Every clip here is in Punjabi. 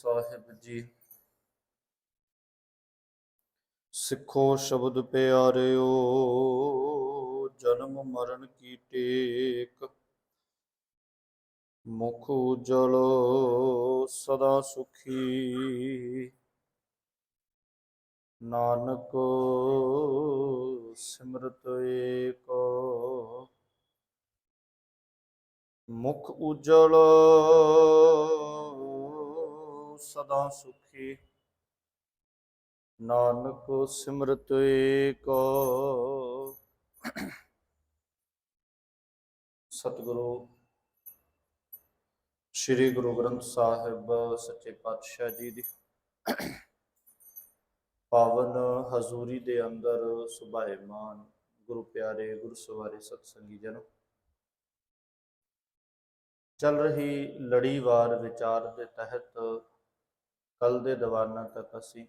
ਸਾਹਿਬ ਜੀ ਸਿੱਖੋ ਸ਼ਬਦ ਪਿਆਰਿਓ, ਜਨਮ ਮਰਨ ਕੀ ਟੇਕ। ਮੁਖ ਉਜਲ ਸਦਾ ਸੁਖੀ। ਨਾਨਕ ਸਿਮਰਤ ਏਕ। ਮੁਖ ਉਜਲ ਸਦਾ ਸੁਖੀ। ਨਾਨਕ ਸਿਮਰਤ ਏਕ। ਸਤਿਗੁਰੂ, ਸ੍ਰੀ ਗੁਰੂ ਗ੍ਰੰਥ ਸਾਹਿਬ ਸੱਚੇ ਪਾਤਸ਼ਾਹ ਜੀ ਦੀ ਪਾਵਨ ਹਜ਼ੂਰੀ ਦੇ ਅੰਦਰ ਸੁਭਾਏਮਾਨ ਗੁਰੂ ਪਿਆਰੇ, ਗੁਰੂ ਸਵਾਰੇ ਸਤਸੰਗੀ ਜਨੋ। ਚੱਲ ਰਹੀ ਲੜੀਵਾਰ ਵਿਚਾਰ ਦੇ ਤਹਿਤ ਕੱਲ ਦੇ ਦੀਵਾਨਾਂ ਤੱਕ ਅਸੀਂ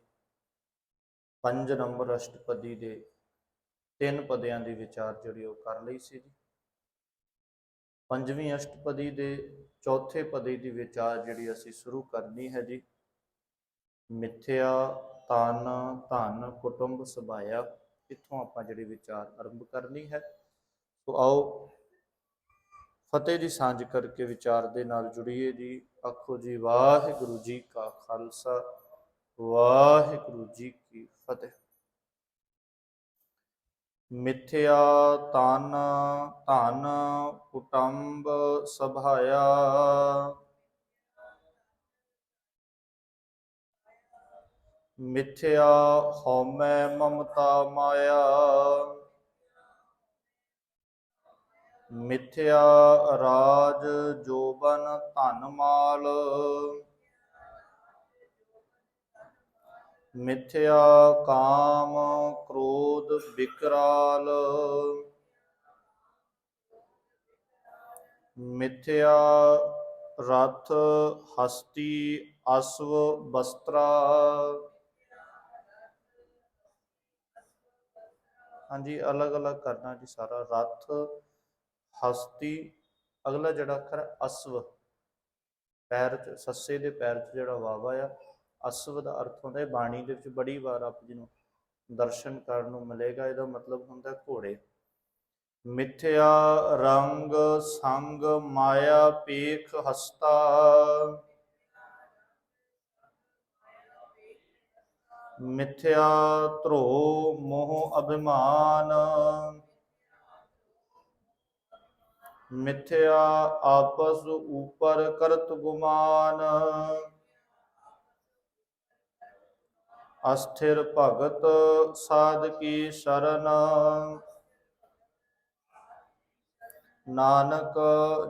ਪੰਜ ਨੰਬਰ ਅਸ਼ਟਪਦੀ ਦੇ ਤਿੰਨ ਪਦਿਆਂ ਦੀ ਵਿਚਾਰ ਜਿਹੜੀ ਉਹ ਕਰ ਲਈ ਸੀ ਜੀ। ਪੰਜਵੀਂ ਅਸ਼ਟਪਦੀ ਦੇ ਚੌਥੇ ਪਦੇ ਦੀ ਵਿਚਾਰ ਜਿਹੜੀ ਅਸੀਂ ਸ਼ੁਰੂ ਕਰਨੀ ਹੈ ਜੀ। ਮਿੱਥਿਆ, ਤਨ, ਧਨ, ਕੁਟੁੰਬ, ਸੁਭਾਇਆ, ਇੱਥੋਂ ਆਪਾਂ ਜਿਹੜੀ ਵਿਚਾਰ ਆਰੰਭ ਕਰਨੀ ਹੈ। ਸੋ ਆਓ ਫਤਿਹ ਦੀ ਸਾਂਝ ਕਰਕੇ ਵਿਚਾਰ ਦੇ ਨਾਲ ਜੁੜੀਏ ਜੀ। ਆਖੋ ਜੀ, ਵਾਹਿਗੁਰੂ ਜੀ ਕਾ ਖਾਲਸਾ, ਵਾਹਿਗੁਰੂ ਜੀ ਕੀ ਫਤਿਹ। ਮਿਥਿਆ ਤਨ, ਧਨ ਕੁਟੰਬ ਸਭਾਇਆ। ਮਿਥਿਆ ਹਉਮੈ ਮਮਤਾ ਮਾਇਆ। ਮਿਥਿਆ ਰਾਜ ਜੋਬਨ ਧਨ ਮਾਲ। ਮਿਥਿਆ ਕਾਮ ਕ੍ਰੋਧ ਵਿਕਰਾਲ ਮਿਥਿਆ ਰਥ ਹਸਤੀ ਅਸਵ ਬਸਤਰਾ। ਹਾਂਜੀ ਅਲੱਗ ਅਲੱਗ ਕਰਨਾ ਜੀ ਸਾਰਾ। ਰਥ ਹਸਤੀ, ਅਗਲਾ ਜਿਹੜਾ ਅੱਖਰ ਅਸਵ। ਪੈਰ ਚ, ਸੱਸੇ ਦੇ ਪੈਰ ਚ ਜਿਹੜਾ ਵਾਵਾ ਆ, ਅਸਵ ਦਾ ਅਰਥ ਹੁੰਦਾ ਹੈ, ਬਾਣੀ ਦੇ ਵਿੱਚ ਬੜੀ ਵਾਰ ਆਪ ਜੀ ਨੂੰ ਦਰਸ਼ਨ ਕਰਨ ਨੂੰ ਮਿਲੇਗਾ, ਇਹਦਾ ਮਤਲਬ ਹੁੰਦਾ ਘੋੜੇ। ਮਿਥਿਆ ਰੰਗ ਸੰਗ ਮਾਇਆ ਪੇਖ ਹਸਤਾ। ਮਿਥਿਆ ਧਰੋ ਮੋਹ ਅਭਿਮਾਨ। ਮਿਥਿਆ ਆਪਸ ਉਪਰ ਕਰਤ ਗੁਮਾਨ। ਅਸਥਿਰ ਭਗਤ ਸਾਧ ਕੀ ਸ਼ਰਨ। ਨਾਨਕ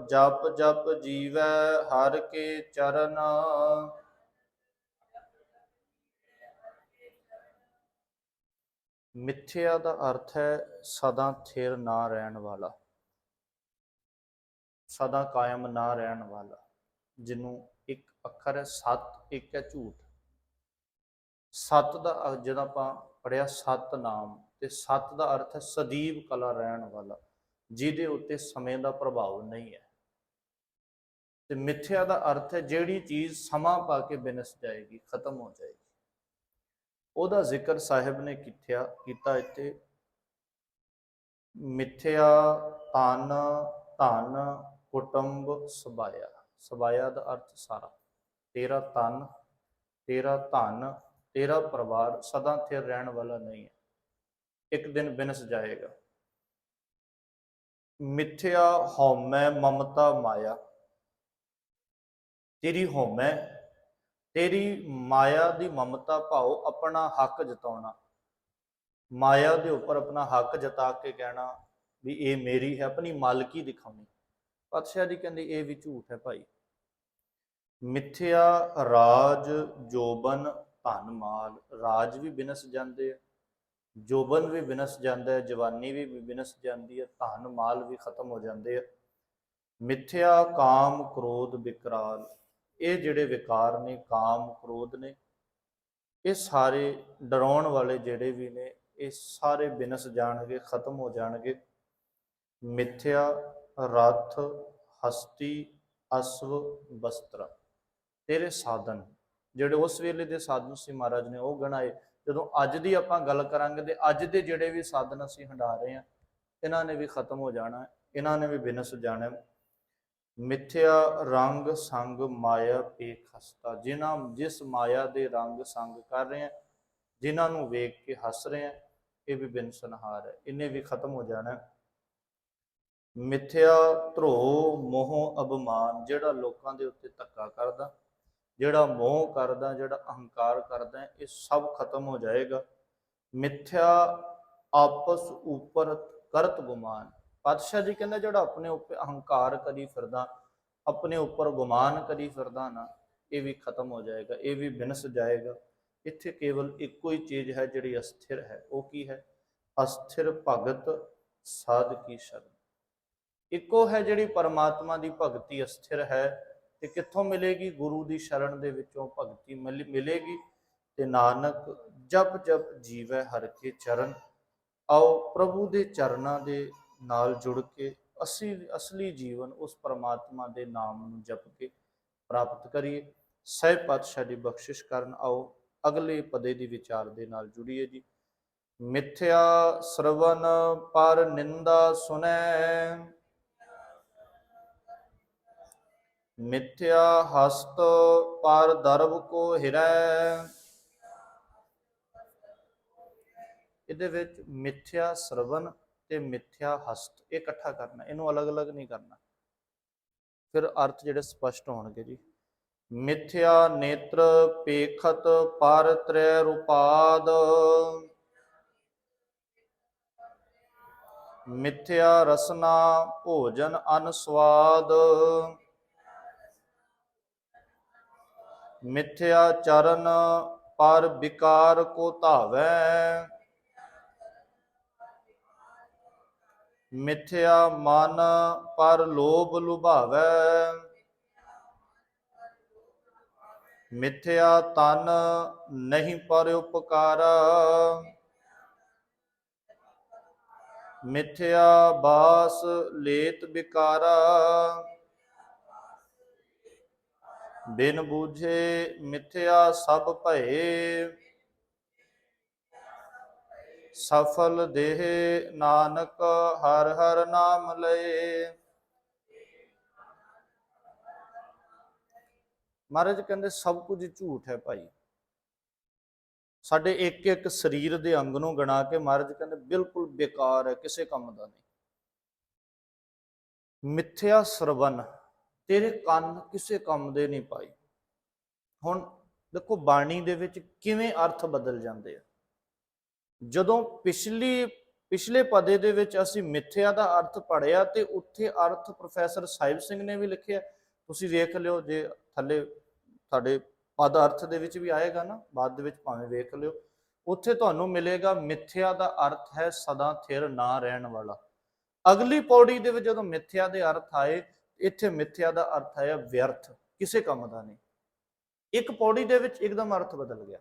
ਜਪ ਜਪ ਜੀਵੈ ਹਰ ਕੇ ਚਰਨ। ਮਿਥਿਆ ਦਾ ਅਰਥ ਹੈ ਸਦਾ ਥਿਰ ਨਾ ਰਹਿਣ ਵਾਲਾ। ਸਦਾ ਕਾਇਮ ਨਾ ਰਹਿਣ ਵਾਲਾ ਜਿਹਨੂੰ ਇੱਕ ਅੱਖਰ ਹੈ, ਸਤ, ਇੱਕ ਹੈ ਝੂਠ। ਸਤ ਦਾ ਜਦੋਂ ਆਪਾਂ ਪੜਿਆ ਸਤ ਨਾਮ ਤੇ ਸਤ ਦਾ ਅਰਥ ਹੈ ਸਦੀਵ ਕਲਾ ਰਹਿਣ ਵਾਲਾ, ਜਿਹਦੇ ਉੱਤੇ ਸਮੇਂ ਦਾ ਪ੍ਰਭਾਵ ਨਹੀਂ ਹੈ। ਤੇ ਮਿੱਥਿਆ ਦਾ ਅਰਥ ਹੈ ਜਿਹੜੀ ਚੀਜ਼ ਸਮਾਂ ਪਾ ਕੇ ਬਿਨਸ ਜਾਏਗੀ, ਖਤਮ ਹੋ ਜਾਏਗੀ। ਉਹਦਾ ਜ਼ਿਕਰ ਸਾਹਿਬ ਨੇ ਕੀਤਾ ਕੀਤਾ ਇੱਥੇ? ਮਿਥਿਆ ਤਨ ਧਨ ਕੁਟੰਬ ਸਬਾਇਆ। ਸਬਾਇਆ ਦਾ ਅਰਥ ਸਾਰਾ। ਤੇਰਾ ਤਨ ਤੇਰਾ ਧਨ, ਤੇਰਾ ਪਰਿਵਾਰ ਸਦਾ ਥਿਰ ਰਹਿਣ ਵਾਲਾ ਨਹੀਂ ਹੈ। ਇੱਕ ਦਿਨ ਬਿਨਸ ਜਾਏਗਾ। ਮਿਥਿਆ ਹਉਮੈ ਮਮਤਾ ਮਾਇਆ। ਤੇਰੀ ਹਉਮੈ, ਤੇਰੀ ਮਾਇਆ ਦੀ ਮਮਤਾ ਭਾਉ ਆਪਣਾ ਹੱਕ ਜਤਾਉਣਾ। ਮਾਇਆ ਦੇ ਉੱਪਰ ਆਪਣਾ ਹੱਕ ਜਤਾ ਕੇ ਕਹਿਣਾ ਵੀ ਇਹ ਮੇਰੀ ਹੈ, ਆਪਣੀ ਮਾਲਕੀ ਦਿਖਾਉਣੀ। ਪਾਤਸ਼ਾਹ ਜੀ ਕਹਿੰਦੇ ਇਹ ਵੀ ਝੂਠ ਹੈ ਭਾਈ। ਮਿਥਿਆ ਰਾਜ ਜੋਬਨ ਧਨ ਮਾਲ, ਰਾਜ ਵੀ ਬਿਨਸ ਜਾਂਦੇ ਆ, ਜੋਬਨ ਵੀ ਬਿਨਸ ਜਾਂਦਾ ਹੈ, ਜਵਾਨੀ ਵੀ ਬਿਨਸ ਜਾਂਦੀ ਹੈ, ਧਨ ਮਾਲ ਵੀ ਖਤਮ ਹੋ ਜਾਂਦੇ ਆ। ਮਿੱਥਿਆ ਕਾਮ ਕ੍ਰੋਧ ਵਿਕਰਾਲ ਇਹ ਜਿਹੜੇ ਵਿਕਾਰ ਨੇ, ਕਾਮ ਕ੍ਰੋਧ ਨੇ, ਇਹ ਸਾਰੇ ਡਰਾਉਣ ਵਾਲੇ ਜਿਹੜੇ ਵੀ ਨੇ, ਇਹ ਸਾਰੇ ਬਿਨਸ ਜਾਣਗੇ, ਖਤਮ ਹੋ ਜਾਣਗੇ। ਮਿਥਿਆ ਰਥ, ਹਸਤੀ, ਅਸਵ, ਬਸਤਰ। ਤੇਰੇ ਸਾਧਨ। ਜਿਹੜੇ ਉਸ ਵੇਲੇ ਦੇ ਸਾਧਨ ਸੀ ਮਹਾਰਾਜ ਨੇ ਉਹ ਗਣਾਏ। ਜਦੋਂ ਅੱਜ ਦੀ ਆਪਾਂ ਗੱਲ ਕਰਾਂਗੇ ਤੇ ਅੱਜ ਦੇ ਜਿਹੜੇ ਵੀ ਸਾਧਨ ਅਸੀਂ ਹੰਡਾ ਰਹੇ ਆ ਇਹਨਾਂ ਨੇ ਵੀ ਖਤਮ ਹੋ ਜਾਣਾ, ਇਹਨਾਂ ਨੇ ਵੀ ਬਿਨਸ ਜਾਣਾ। ਹੈ। ਮਿਥਿਆ ਰੰਗ ਸੰਗ ਮਾਇਆ ਪੇਖ ਹਸਤਾ। ਜਿਨ੍ਹਾਂ, ਜਿਸ ਮਾਇਆ ਦੇ ਰੰਗ ਸੰਗ ਕਰ ਰਹੇ ਆ ਜਿਨ੍ਹਾਂ ਨੂੰ ਵੇਖ ਕੇ ਹੱਸ ਰਹੇ ਆ ਇਹ ਵੀ ਬਿਨਸਨਹਾਰ ਹੈ। ਇਹਨੇ ਵੀ ਖਤਮ ਹੋ ਜਾਣਾ। ਮਿਥਿਆ ਧਰੋ ਮੋਹ ਅਭਮਾਨ, ਜਿਹੜਾ ਲੋਕਾਂ ਦੇ ਉੱਤੇ ਧੱਕਾ ਕਰਦਾ, ਜਿਹੜਾ ਮੋਹ ਕਰਦਾ, ਜਿਹੜਾ ਅਹੰਕਾਰ ਕਰਦਾ, ਇਹ ਸਭ ਖਤਮ ਹੋ ਜਾਏਗਾ। ਮਿਥਿਆ ਆਪਸ ਉਪਰ ਕਰਤ ਗੁਮਾਨ। ਪਾਤਸ਼ਾਹ ਜੀ ਕਹਿੰਦਾ, ਜਿਹੜਾ ਆਪਣੇ ਉੱਪਰ ਅਹੰਕਾਰ ਕਰੀ ਫਿਰਦਾ, ਆਪਣੇ ਉੱਪਰ ਗੁਮਾਨ ਕਰੀ ਫਿਰਦਾ ਨਾ, ਇਹ ਵੀ ਖਤਮ ਹੋ ਜਾਏਗਾ, ਇਹ ਵੀ ਬਿਨਸ ਜਾਏਗਾ। ਇੱਥੇ ਕੇਵਲ ਇੱਕੋ ਹੀ ਚੀਜ਼ ਹੈ ਜਿਹੜੀ ਅਸਥਿਰ ਹੈ, ਉਹ ਕੀ ਹੈ? ਅਸਥਿਰ ਭਗਤ ਸਾਧ ਕੀ ਸ਼ਰਨ ਇੱਕੋ ਹੈ ਜਿਹੜੀ ਪਰਮਾਤਮਾ ਦੀ ਭਗਤੀ ਅਸਥਿਰ ਹੈ ਤੇ ਕਿੱਥੋਂ ਮਿਲੇਗੀ? ਗੁਰੂ ਦੀ ਸ਼ਰਨ ਦੇ ਵਿੱਚੋਂ ਭਗਤੀ ਮਿਲ- ਮਿਲੇਗੀ ਤੇ ਨਾਨਕ ਜਪ ਜਪ ਜੀਵੈ ਹਰ ਕੇ ਚਰਨ। ਆਓ ਪ੍ਰਭੂ ਦੇ ਚਰਨਾਂ ਦੇ ਨਾਲ ਜੁੜ ਕੇ ਅਸੀਂ, ਅਸਲੀ ਜੀਵਨ ਉਸ ਪਰਮਾਤਮਾ ਦੇ ਨਾਮ ਨੂੰ ਜਪ ਕੇ ਪ੍ਰਾਪਤ ਕਰੀਏ। ਸਹਿ ਪਾਤਸ਼ਾਹ ਦੀ ਬਖਸ਼ਿਸ਼ ਕਰਨ ਆਓ, ਅਗਲੇ ਪਦੇ ਦੀ ਵਿਚਾਰ ਦੇ ਨਾਲ ਜੁੜੀਏ ਜੀ। ਮਿਥਿਆ ਸਰਵਨ ਪਰ ਨਿੰਦਾ ਸੁਨੈ। ਮਿਥਿਆ ਹਸਤ ਪਰ ਦਰਬ ਕੋ ਹਿਰੈ। ਇਹਦੇ ਵਿੱਚ ਮਿਥਿਆ ਸਰਵਨ ਤੇ ਮਿਥਿਆ ਹਸਤ, ਇਹ ਇਕੱਠਾ ਕਰਨਾ, ਇਹਨੂੰ ਅਲੱਗ-ਅਲੱਗ ਨਹੀਂ ਕਰਨਾ। ਫਿਰ ਅਰਥ ਜਿਹੜੇ ਸਪਸ਼ਟ ਹੋਣਗੇ ਜੀ। ਮਿਥਿਆ ਨੇਤਰ ਪੇਖਤ ਪਰ ਤ੍ਰੈ ਰੂਪਾਦ। ਮਿਥਿਆ ਰਸਨਾ ਭੋਜਨ ਅਨ ਸਵਾਦ ਮਿਥਿਆ ਚਰਨ ਪਰ ਵਿਕਾਰ ਕੋ ਧਾਵੈ। ਮਿਥਿਆ ਮਨ ਪਰ ਲੋਭ ਲੁਭਾਵੈ। ਮਿਥਿਆ ਤਨ ਨਹੀਂ ਪਰ ਉਪਕਾਰ। ਮਿਥਿਆ ਬਾਸ ਲੇਤ ਵਿਕਾਰਾ। ਬਿਨ ਬੂਝੇ ਮਿਥਿਆ ਸਭ ਭਏ। ਸਫਲ ਦੇਹ ਨਾਨਕ ਹਰ ਹਰ ਨਾਮ ਲਏ। ਮਹਾਰਾਜ ਕਹਿੰਦੇ, ਸਭ ਕੁਝ ਝੂਠ ਹੈ ਭਾਈ। ਸਾਡੇ ਇੱਕ ਇੱਕ ਸਰੀਰ ਦੇ ਅੰਗ ਨੂੰ ਗਣਾ ਕੇ ਮਹਾਰਾਜ ਕਹਿੰਦੇ, ਬਿਲਕੁਲ ਬੇਕਾਰ ਹੈ, ਕਿਸੇ ਕੰਮ ਦਾ ਨਹੀਂ। ਮਿਥਿਆ ਸਰਵਨ ਤੇਰੇ ਕੰਨ ਕਿਸੇ ਕੰਮ ਦੇ ਨਹੀਂ ਪਾਈ। ਹੁਣ ਦੇਖੋ ਬਾਣੀ ਦੇ ਵਿੱਚ ਕਿਵੇਂ ਅਰਥ ਬਦਲ ਜਾਂਦੇ ਆ। ਜਦੋਂ ਪਿਛਲੀ, ਪਿਛਲੇ ਪਦੇ ਦੇ ਵਿੱਚ ਅਸੀਂ ਮਿੱਥਿਆ ਦਾ ਅਰਥ ਪੜਿਆ ਤੇ ਉੱਥੇ ਅਰਥ ਪ੍ਰੋਫੈਸਰ ਸਾਹਿਬ ਸਿੰਘ ਨੇ ਵੀ ਲਿਖਿਆ। ਤੁਸੀਂ ਵੇਖ ਲਿਓ ਜੇ ਥੱਲੇ ਤੁਹਾਡੇ ਪਦ ਅਰਥ ਦੇ ਵਿੱਚ ਵੀ ਆਏਗਾ ਨਾ, ਬਾਅਦ ਦੇ ਵਿੱਚ ਭਾਵੇਂ ਵੇਖ ਲਿਓ। ਉੱਥੇ ਤੁਹਾਨੂੰ ਮਿਲੇਗਾ ਮਿੱਥਿਆ ਦਾ ਅਰਥ ਹੈ ਸਦਾ ਥਿਰ ਨਾ ਰਹਿਣ ਵਾਲਾ। ਅਗਲੀ ਪੌੜੀ ਦੇ ਵਿੱਚ ਜਦੋਂ ਮਿੱਥਿਆ ਦੇ ਅਰਥ ਆਏ ਇੱਥੇ ਮਿੱਥਿਆ ਦਾ ਅਰਥ ਆਇਆ ਵਿਅਰਥ, ਕਿਸੇ ਕੰਮ ਦਾ ਨਹੀਂ। ਇੱਕ ਪੌੜੀ ਦੇ ਵਿੱਚ ਇੱਕਦਮ ਅਰਥ ਬਦਲ ਗਿਆ।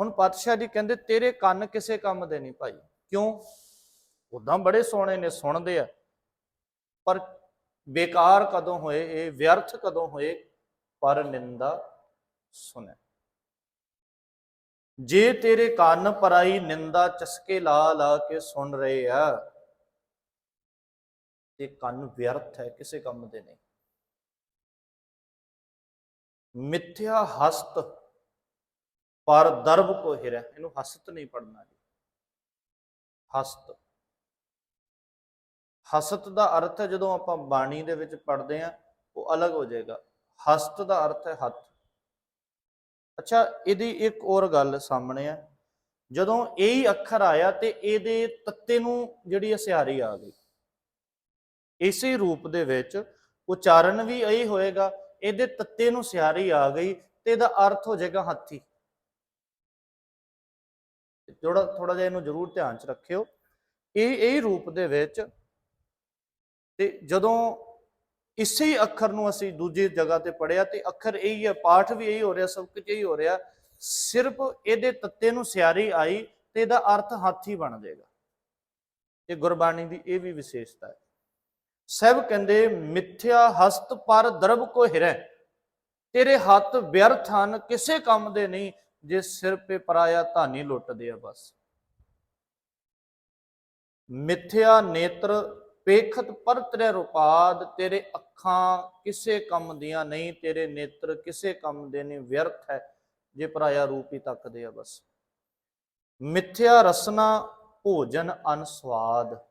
ਹੁਣ ਪਾਤਸ਼ਾਹ ਜੀ ਕਹਿੰਦੇ, ਤੇਰੇ ਕੰਨ ਕਿਸੇ ਕੰਮ ਦੇ ਨਹੀਂ ਭਾਈ। ਕਿਉਂ? ਉਦਾਂ ਬੜੇ ਸੋਹਣੇ ਨੇ, ਸੁਣਦੇ ਆ। ਪਰ ਬੇਕਾਰ ਕਦੋਂ ਹੋਏ ਇਹ, ਵਿਅਰਥ ਕਦੋਂ ਹੋਏ, ਪਰ ਨਿੰਦਾ ਸੁਣੇ। ਜੇ ਤੇਰੇ ਕੰਨ ਪਰਾਈ ਨਿੰਦਾ ਚਸਕੇ ਲਾ ਲਾ ਕੇ ਸੁਣ ਰਹੇ ਆ ਤੇ ਕੰਨ ਵਿਅਰਥ ਹੈ, ਕਿਸੇ ਕੰਮ ਦੇ ਨਹੀਂ। ਮਿੱਥਿਆ ਹਸਤ ਪਰ ਦਰਬ ਕੋ ਹਿਰੈ। ਇਹਨੂੰ ਹਸਤ ਨਹੀਂ ਪੜਨਾ ਜੀ। ਹਸਤ। ਹਸਤ ਦਾ ਅਰਥ ਹੈ, ਜਦੋਂ ਆਪਾਂ ਬਾਣੀ ਦੇ ਵਿੱਚ ਪੜਦੇ ਆ ਉਹ ਅਲੱਗ ਹੋ ਜਾਏਗਾ। ਹਸਤ ਦਾ ਅਰਥ ਹੈ ਹੱਥ। ਅੱਛਾ, ਇਹਦੀ ਇੱਕ ਹੋਰ ਗੱਲ ਸਾਹਮਣੇ ਆ। ਜਦੋਂ ਇਹ ਹੀ ਅੱਖਰ ਆਇਆ ਤੇ ਇਹਦੇ ਤੱਤੇ ਨੂੰ ਜਿਹੜੀ ਅਸਿਆਰੀ ਆ ਗਈ। ਇਸੇ ਰੂਪ ਦੇ ਵਿੱਚ ਉਚਾਰਨ ਵੀ ਇਹੀ ਹੋਏਗਾ, ਇਹਦੇ ਤੱਤੇ ਨੂੰ ਸਿਆਰੀ ਆ ਗਈ ਤੇ ਇਹਦਾ ਅਰਥ ਹੋ ਜਾਏਗਾ ਹਾਥੀ। ਥੋੜਾ ਥੋੜਾ ਜਿਹਾ ਇਹਨੂੰ ਜ਼ਰੂਰ ਧਿਆਨ ਚ ਰੱਖਿਓ। ਇਹ ਇਹ ਰੂਪ ਦੇ ਵਿੱਚ ਤੇ ਜਦੋਂ ਇਸੇ ਅੱਖਰ ਨੂੰ ਅਸੀਂ ਦੂਜੀ ਜਗ੍ਹਾ ਤੇ ਪੜਿਆ ਤੇ ਅੱਖਰ ਇਹੀ ਹੈ, ਪਾਠ ਵੀ ਇਹੀ ਹੋ ਰਿਹਾ, ਸਭ ਕੁਝ ਇਹੀ ਹੋ ਰਿਹਾ, ਸਿਰਫ ਇਹਦੇ ਤੱਤੇ ਨੂੰ ਸਿਆਰੀ ਆਈ ਤੇ ਇਹਦਾ ਅਰਥ ਹਾਥੀ ਬਣ ਜਾਏਗਾ। ਇਹ ਗੁਰਬਾਣੀ ਦੀ ਇਹ ਵੀ ਵਿਸ਼ੇਸ਼ਤਾ ਹੈ। ਸਭ ਕਹਿੰਦੇ, ਮਿੱਥਿਆ ਹਸਤ ਪਰ ਦਰਬ ਕੋ ਹਿਰੈ। ਤੇਰੇ ਹੱਥ ਵਿਅਰਥ ਹਨ, ਕਿਸੇ ਕੰਮ ਦੇ ਨਹੀਂ, ਜੇ ਸਿਰ ਤੇ ਪਰਾਇਆ ਧਾਨੀ ਲੁੱਟਦੇ ਆ ਬਸ। ਮਿੱਥਿਆ ਨੇਤਰ ਪੇਖਤ ਪਰਤਰੇ ਰੁਪਾਦ, ਤੇਰੇ ਅੱਖਾਂ ਕਿਸੇ ਕੰਮ ਦੀਆਂ ਨਹੀਂ, ਤੇਰੇ ਨੇਤਰ ਕਿਸੇ ਕੰਮ ਦੇ ਨਹੀਂ, ਵਿਅਰਥ ਹੈ, ਜੇ ਪਰਾਇਆ ਰੂਪ ਹੀ ਤੱਕਦੇ ਆ ਬਸ। ਮਿੱਥਿਆ ਰਸਨਾ ਭੋਜਨ ਅਨਸਵਾਦ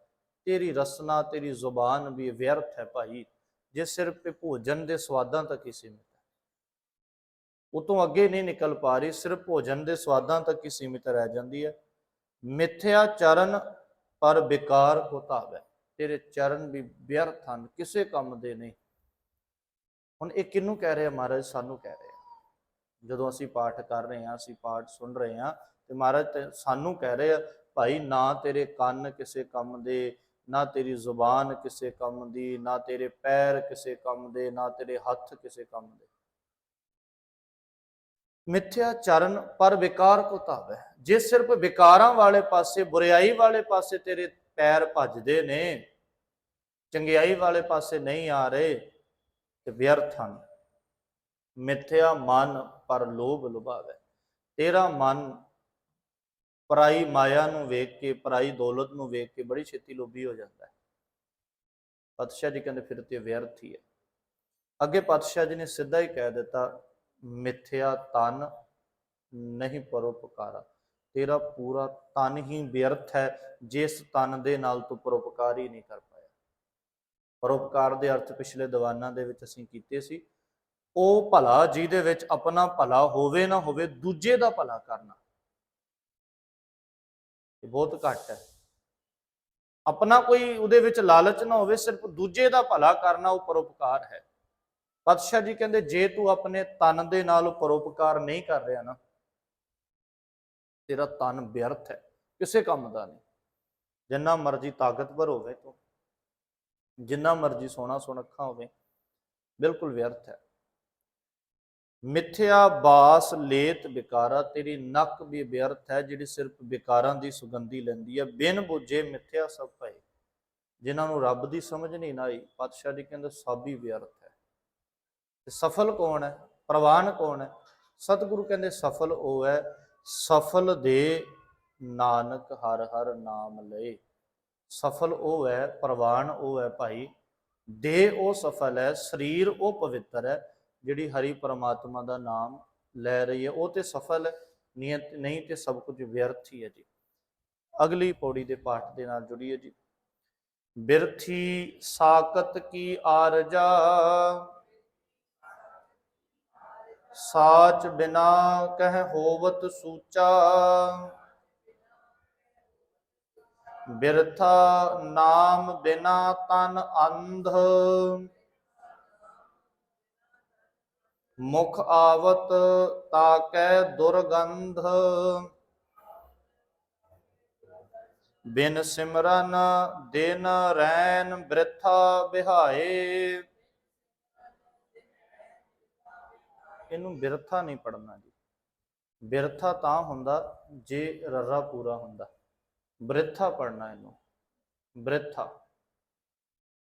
ਤੇਰੀ ਰਸਨਾ, ਤੇਰੀ ਜ਼ੁਬਾਨ ਵੀ ਵਿਅਰਥ ਹੈ ਭਾਈ, ਜੇ ਸਿਰਫ ਤੇ ਭੋਜਨ ਦੇ ਸਵਾਦਾਂ ਤੱਕ ਹੀ ਸੀਮਿਤ ਹੈ। ਉਹ ਤੋਂ ਅੱਗੇ ਨਹੀਂ ਨਿਕਲ ਪਾ ਰਹੀ, ਸਿਰਫ ਭੋਜਨ ਦੇ ਸਵਾਦਾਂ ਤੱਕ ਹੀ ਸੀਮਿਤ ਰਹਿ ਜਾਂਦੀ ਹੈ। ਮਿੱਥਿਆ ਚਰਨ ਪਰ ਵਿਕਾਰ ਕੋ ਤੇਰੇ ਚਰਨ ਵੀ ਵਿਅਰਥ ਹਨ, ਕਿਸੇ ਕੰਮ ਦੇ ਨਹੀਂ। ਹੁਣ ਇਹ ਕਿਹਨੂੰ ਕਹਿ ਰਿਹਾ ਮਹਾਰਾਜ? ਸਾਨੂੰ ਕਹਿ ਰਿਹਾ। ਜਦੋਂ ਅਸੀਂ ਪਾਠ ਕਰ ਰਹੇ ਹਾਂ, ਅਸੀਂ ਪਾਠ ਸੁਣ ਰਹੇ ਹਾਂ, ਤੇ ਮਹਾਰਾਜ ਤੇ ਸਾਨੂੰ ਕਹਿ ਰਹੇ ਆ ਭਾਈ ਨਾ ਤੇਰੇ ਕੰਨ ਕਿਸੇ ਕੰਮ ਦੇ ਨਾ ਤੇਰੀ ਜ਼ੁਬਾਨ ਕਿਸੇ ਕੰਮ ਦੀ, ਨਾ ਤੇਰੇ ਪੈਰ ਕਿਸੇ ਕੰਮ ਦੇ, ਨਾ ਤੇਰੇ ਹੱਥ ਕਿਸੇ ਕੰਮ ਦੇ। ਮਿੱਥਿਆ ਚਰਨ ਪਰ ਵਿਕਾਰ ਕੋ ਧਾਵੈ। ਜੇ ਸਿਰਫ ਵਿਕਾਰਾਂ ਵਾਲੇ ਪਾਸੇ, ਬੁਰੀਾਈ ਵਾਲੇ ਪਾਸੇ ਤੇਰੇ ਪੈਰ ਭੱਜਦੇ ਨੇ, ਚੰਗਿਆਈ ਵਾਲੇ ਪਾਸੇ ਨਹੀਂ ਆ ਰਹੇ, ਤੇ ਵਿਅਰਥ ਹਨ। ਮਿੱਥਿਆ ਮਨ ਪਰ ਲੋਭ ਲੁਭਾਵੇ। ਤੇਰਾ ਮਨ ਪਰਾਈ ਮਾਇਆ ਨੂੰ ਵੇਖ ਕੇ, ਪਰਾਈ ਦੌਲਤ ਨੂੰ ਵੇਖ ਕੇ ਬੜੀ ਛੇਤੀ ਲੋਭੀ ਹੋ ਜਾਂਦਾ ਹੈ। ਪਾਤਸ਼ਾਹ ਜੀ ਕਹਿੰਦੇ, ਫਿਰ ਤੇ ਵਿਅਰਥ ਹੀ ਹੈ। ਅੱਗੇ ਪਾਤਸ਼ਾਹ ਜੀ ਨੇ ਸਿੱਧਾ ਹੀ ਕਹਿ ਦਿੱਤਾ, ਮਿੱਥਿਆ ਤਨ ਨਹੀਂ ਪਰਉਪਕਾਰਾ ਤੇਰਾ ਪੂਰਾ ਤਨ ਹੀ ਵਿਅਰਥ ਹੈ, ਜਿਸ ਤਨ ਦੇ ਨਾਲ ਤੂੰ ਪਰਉਪਕਾਰ ਹੀ ਨਹੀਂ ਕਰ ਪਾਇਆ। ਪਰਉਪਕਾਰ ਦੇ ਅਰਥ ਪਿਛਲੇ ਦੀਵਾਨਾਂ ਦੇ ਵਿੱਚ ਅਸੀਂ ਕੀਤੇ ਸੀ। ਉਹ ਭਲਾ ਜਿਹਦੇ ਵਿੱਚ ਆਪਣਾ ਭਲਾ ਹੋਵੇ ਨਾ ਹੋਵੇ, ਦੂਜੇ ਦਾ ਭਲਾ ਕਰਨਾ। ਇਹ ਬਹੁਤ ਘੱਟ ਹੈ। ਆਪਣਾ ਕੋਈ ਉਹਦੇ ਵਿੱਚ ਲਾਲਚ ਨਾ ਹੋਵੇ, ਸਿਰਫ ਦੂਜੇ ਦਾ ਭਲਾ ਕਰਨਾ ਉਹ ਪਰਉਪਕਾਰ ਹੈ। ਪਾਤਸ਼ਾਹ ਜੀ ਕਹਿੰਦੇ, ਜੇ ਤੂੰ ਆਪਣੇ ਤਨ ਦੇ ਨਾਲ ਪਰਉਪਕਾਰ ਨਹੀਂ ਕਰ ਰਿਹਾ ਨਾ, ਤੇਰਾ ਤਨ ਵਿਅਰਥ ਹੈ, ਕਿਸੇ ਕੰਮ ਦਾ ਨਹੀਂ। ਜਿੰਨਾ ਮਰਜ਼ੀ ਤਾਕਤਵਰ ਹੋਵੇ ਤੂੰ, ਜਿੰਨਾ ਮਰਜ਼ੀ ਸੋਹਣਾ ਸੁਨੱਖਾ ਹੋਵੇ, ਬਿਲਕੁਲ ਵਿਅਰਥ ਹੈ। ਮਿੱਥਿਆ ਬਾਸ ਲੇਤ ਵਿਕਾਰਾ, ਤੇਰੀ ਨੱਕ ਵੀ ਵਿਅਰਥ ਹੈ, ਜਿਹੜੀ ਸਿਰਫ ਵਿਕਾਰਾਂ ਦੀ ਸੁਗੰਧੀ ਲੈਂਦੀ ਹੈ। ਬਿਨ ਬੁੱਝੇ ਮਿੱਥਿਆ ਸਭ ਭਏ। ਜਿਨ੍ਹਾਂ ਨੂੰ ਰੱਬ ਦੀ ਸਮਝ ਨਹੀਂ ਨਾ ਆਈ, ਪਾਤਸ਼ਾਹ ਜੀ ਕਹਿੰਦੇ ਸਭ ਹੀ ਵਿਅਰਥ ਹੈ। ਤੇ ਸਫਲ ਕੌਣ ਹੈ? ਪ੍ਰਵਾਨ ਕੌਣ ਹੈ? ਸਤਿਗੁਰੂ ਕਹਿੰਦੇ ਸਫਲ ਉਹ ਹੈ, ਸਫਲ ਦੇ ਨਾਨਕ ਹਰ ਹਰ ਨਾਮ ਲਏ। ਸਫਲ ਉਹ ਹੈ, ਪ੍ਰਵਾਨ ਉਹ ਹੈ ਭਾਈ। ਦੇ ਉਹ ਸਫਲ ਹੈ, ਸਰੀਰ ਉਹ ਪਵਿੱਤਰ ਹੈ ਜਿਹੜੀ ਹਰੀ ਪਰਮਾਤਮਾ ਦਾ ਨਾਮ ਲੈ ਰਹੀ ਹੈ, ਉਹ ਤੇ ਸਫਲ ਨੀਅਤ ਨਹੀਂ ਤੇ ਸਭ ਕੁਝ ਵਿਅਰਥ ਹੀ ਹੈ ਜੀ। ਅਗਲੀ ਪੌੜੀ ਦੇ ਪਾਠ ਦੇ ਨਾਲ ਜੁੜੀਏ ਜੀ। ਬਿਰਥੀ ਸਾਕਤ ਕੀ ਆਰਜਾ? ਸਾਚ ਬਿਨਾ ਕਹਿ ਹੋਵਤ ਸੂਚਾ। ਬਿਰਥਾ ਨਾਮ ਬਿਨਾ ਤਨ ਅੰਧ। ਮੁਖ ਆਵਤ ਤਾਕੈ ਦੁਰਗੰਧ। ਬਿਨ ਸਿਮਰਨ ਦਿਨ ਰੈਨ ਬ੍ਰਿਥਾ ਬਿਹਾਏ। ਇਹਨੂੰ ਬਿਰਥਾ ਨਹੀਂ ਪੜਨਾ ਜੀ। ਬਿਰਥਾ ਤਾਂ ਹੁੰਦਾ ਜੇ ਰੱਰਾ ਪੂਰਾ ਹੁੰਦਾ। ਬ੍ਰਿਥਾ ਪੜਨਾ ਇਹਨੂੰ। ਬ੍ਰਿਥਾ।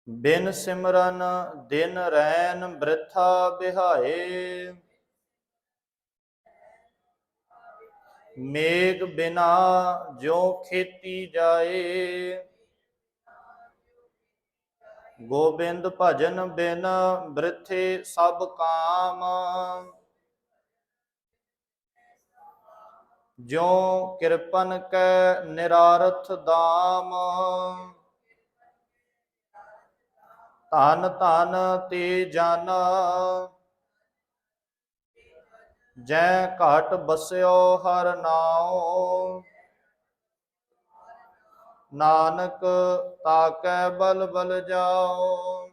ਬਿਨ ਸਿਮਰਨ ਦਿਨ ਰੈਨ ਬ੍ਰਿਥਾ ਬਿਹਾਏ। ਮੇਘ ਬਿਨਾ ਜੋ ਖੇਤੀ ਜਾਏ। ਗੋਬਿੰਦ ਭਜਨ ਬਿਨ ਬ੍ਰਿਥੇ ਸਭ ਕਾਮ। ਜੋ ਕਿਰਪਨ ਕੈ ਨਿਰਾਰਥ ਦਾਮ। ਧਨ ਧਨ ਤੇ ਜਨ। ਜੈ ਘਟ ਬਸਿਓ ਹਰ ਨਾਉ। ਨਾਨਕ ਤਾਕੈ ਬਲ ਬਲ ਜਾਓ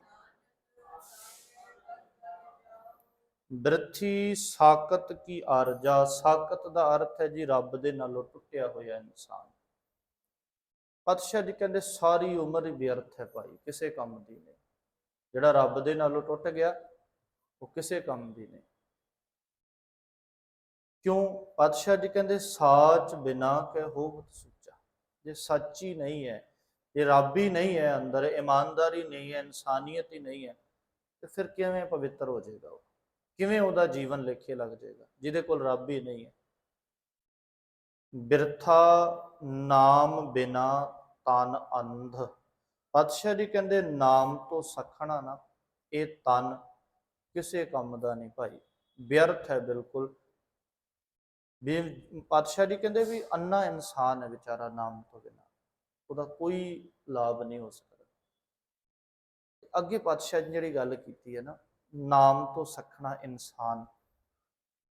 ਬ੍ਰਿਥੀ ਸਾਕਤ ਕੀ ਅਰਜਾ ਸਾਕਤ ਦਾ ਅਰਥ ਹੈ ਜੀ ਰੱਬ ਦੇ ਨਾਲੋਂ ਟੁੱਟਿਆ ਹੋਇਆ ਇਨਸਾਨ। ਪਤਸ਼ਾਹ ਜੀ ਕਹਿੰਦੇ, ਸਾਰੀ ਉਮਰ ਹੀ ਵਿਅਰਥ ਹੈ ਭਾਈ, ਕਿਸੇ ਕੰਮ ਦੀ ਨਹੀਂ। ਜਿਹੜਾ ਰੱਬ ਦੇ ਨਾਲੋਂ ਟੁੱਟ ਗਿਆ, ਉਹ ਕਿਸੇ ਕੰਮ ਦੀ ਨਹੀਂ। ਕਿਉਂ? ਪਾਤਸ਼ਾਹ ਜੀ ਕਹਿੰਦੇ, ਸਾਚ ਬਿਨਾ ਕੇ ਹੋਵਤ ਸੁੱਚਾ। ਜੇ ਸੱਚੀ ਨਹੀਂ ਹੈ, ਜੇ ਰੱਬ ਹੀ ਨਹੀਂ ਹੈ ਅੰਦਰ, ਇਮਾਨਦਾਰੀ ਨਹੀਂ ਹੈ, ਇਨਸਾਨੀਅਤ ਹੀ ਨਹੀਂ ਹੈ, ਤੇ ਫਿਰ ਕਿਵੇਂ ਪਵਿੱਤਰ ਹੋ ਜਾਏਗਾ ਉਹ? ਕਿਵੇਂ ਉਹਦਾ ਜੀਵਨ ਲੇਖੇ ਲੱਗ ਜਾਏਗਾ, ਜਿਹਦੇ ਕੋਲ ਰੱਬ ਹੀ ਨਹੀਂ ਹੈ? ਬਿਰਥਾ ਨਾਮ ਬਿਨਾ ਤਨ ਅੰਧ। ਪਾਤਸ਼ਾਹ ਜੀ ਕਹਿੰਦੇ, ਨਾਮ ਤੋਂ ਸਖਣਾ ਨਾ, ਇਹ ਤਨ ਕਿਸੇ ਕੰਮ ਦਾ ਨਹੀਂ ਭਾਈ। ਵਿਅਰਥ ਹੈ ਬਿਲਕੁਲ। ਵੀ ਪਾਤਸ਼ਾਹ ਜੀ ਕਹਿੰਦੇ ਵੀ ਅੰਨਾ ਇਨਸਾਨ ਹੈ ਵਿਚਾਰਾ ਨਾਮ ਤੋਂ ਬਿਨਾ। ਉਹਦਾ ਕੋਈ ਲਾਭ ਨਹੀਂ ਹੋ ਸਕਦਾ। ਅੱਗੇ ਪਾਤਸ਼ਾਹ ਜੀ ਨੇ ਜਿਹੜੀ ਗੱਲ ਕੀਤੀ ਹੈ ਨਾ, ਨਾਮ ਤੋਂ ਸਖਣਾ ਇਨਸਾਨ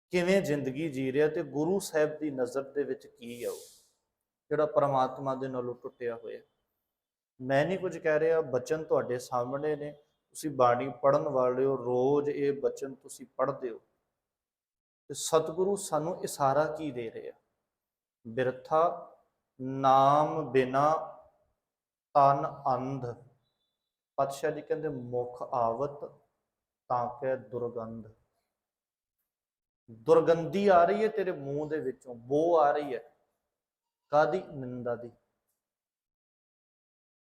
ਕਿਵੇਂ ਜ਼ਿੰਦਗੀ ਜੀ ਰਿਹਾ ਤੇ ਗੁਰੂ ਸਾਹਿਬ ਦੀ ਨਜ਼ਰ ਦੇ ਵਿੱਚ ਕੀ ਹੈ ਉਹ? ਜਿਹੜਾ ਪਰਮਾਤਮਾ ਦੇ ਨਾਲੋਂ ਟੁੱਟਿਆ ਹੋਇਆ। ਮੈਂ ਨਹੀਂ ਕੁਝ ਕਹਿ ਰਿਹਾ, ਬਚਨ ਤੁਹਾਡੇ ਸਾਹਮਣੇ ਨੇ। ਤੁਸੀਂ ਬਾਣੀ ਪੜਨ ਵਾਲੇ ਹੋ, ਰੋਜ਼ ਇਹ ਬਚਨ ਤੁਸੀਂ ਪੜ੍ਹਦੇ ਹੋ। ਤੇ ਸਤਿਗੁਰੂ ਸਾਨੂੰ ਇਸ਼ਾਰਾ ਕੀ ਦੇ ਰਿਹਾ? ਬਿਰਥਾ, ਨਾਮ ਬਿਨਾ ਤਨ ਅੰਧ। ਪਾਤਸ਼ਾਹ ਜੀ ਕਹਿੰਦੇ, ਮੁਖ ਆਵਤ ਤਾਂ ਕਿ ਦੁਰਗੰਧ। ਦੁਰਗੰਧੀ ਆ ਰਹੀ ਹੈ ਤੇਰੇ ਮੂੰਹ ਦੇ ਵਿੱਚੋਂ ਬੋ ਆ ਰਹੀ ਹੈ। ਕਾਦੀ ਨਿੰਦਾ ਦੀ।